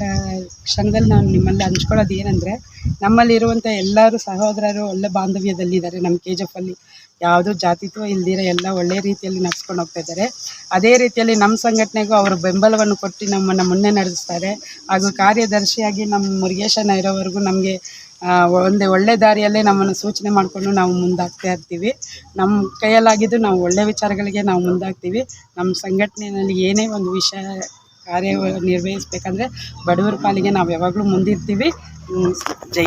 ಕ್ಷಣದಲ್ಲಿ ನಾನು ನಿಮ್ಮಲ್ಲಿ ಹಂಚ್ಕೊಳ್ಳೋದು ಏನಂದರೆ ನಮ್ಮಲ್ಲಿರುವಂಥ ಎಲ್ಲರೂ ಸಹೋದರರು, ಒಳ್ಳೆ ಬಾಂಧವ್ಯದಲ್ಲಿದ್ದಾರೆ ನಮ್ಮ ಕೆ ಜಿ ಎಫಲ್ಲಿ ಯಾವುದೂ ಜಾತಿತ್ವ ಇಲ್ದಿರ ಎಲ್ಲ ಒಳ್ಳೆಯ ರೀತಿಯಲ್ಲಿ ನಡ್ಸ್ಕೊಂಡು ಹೋಗ್ತಾ ಇದ್ದಾರೆ. ಅದೇ ರೀತಿಯಲ್ಲಿ ನಮ್ಮ ಸಂಘಟನೆಗೂ ಅವರು ಬೆಂಬಲವನ್ನು ಕೊಟ್ಟು ನಮ್ಮನ್ನು ಮುನ್ನೆ ನಡೆಸ್ತಾರೆ. ಹಾಗೂ ಕಾರ್ಯದರ್ಶಿಯಾಗಿ ನಮ್ಮ ಮುರುಗೇಶನ ಇರೋವರೆಗೂ ನಮಗೆ ಒಂದು ಒಳ್ಳೆ ದಾರಿಯಲ್ಲೇ ನಮ್ಮನ್ನು ಸೂಚನೆ ಮಾಡಿಕೊಂಡು ನಾವು ಮುಂದಾಗ್ತಾ ಇರ್ತೀವಿ. ನಮ್ಮ ಕೈಯಲ್ಲಾಗಿದ್ದು ನಾವು ಒಳ್ಳೆ ವಿಚಾರಗಳಿಗೆ ನಾವು ಮುಂದಾಗ್ತೀವಿ. ನಮ್ಮ ಸಂಘಟನೆಯಲ್ಲಿ ಏನೇ ಒಂದು ವಿಷಯ ಕಾರ್ಯ ನಿರ್ವಹಿಸ್ಬೇಕಂದ್ರೆ ಬಡವರ ಪಾಲಿಗೆ ನಾವು ಯಾವಾಗಲೂ ಮುಂದಿರ್ತೀವಿ. ಜೈ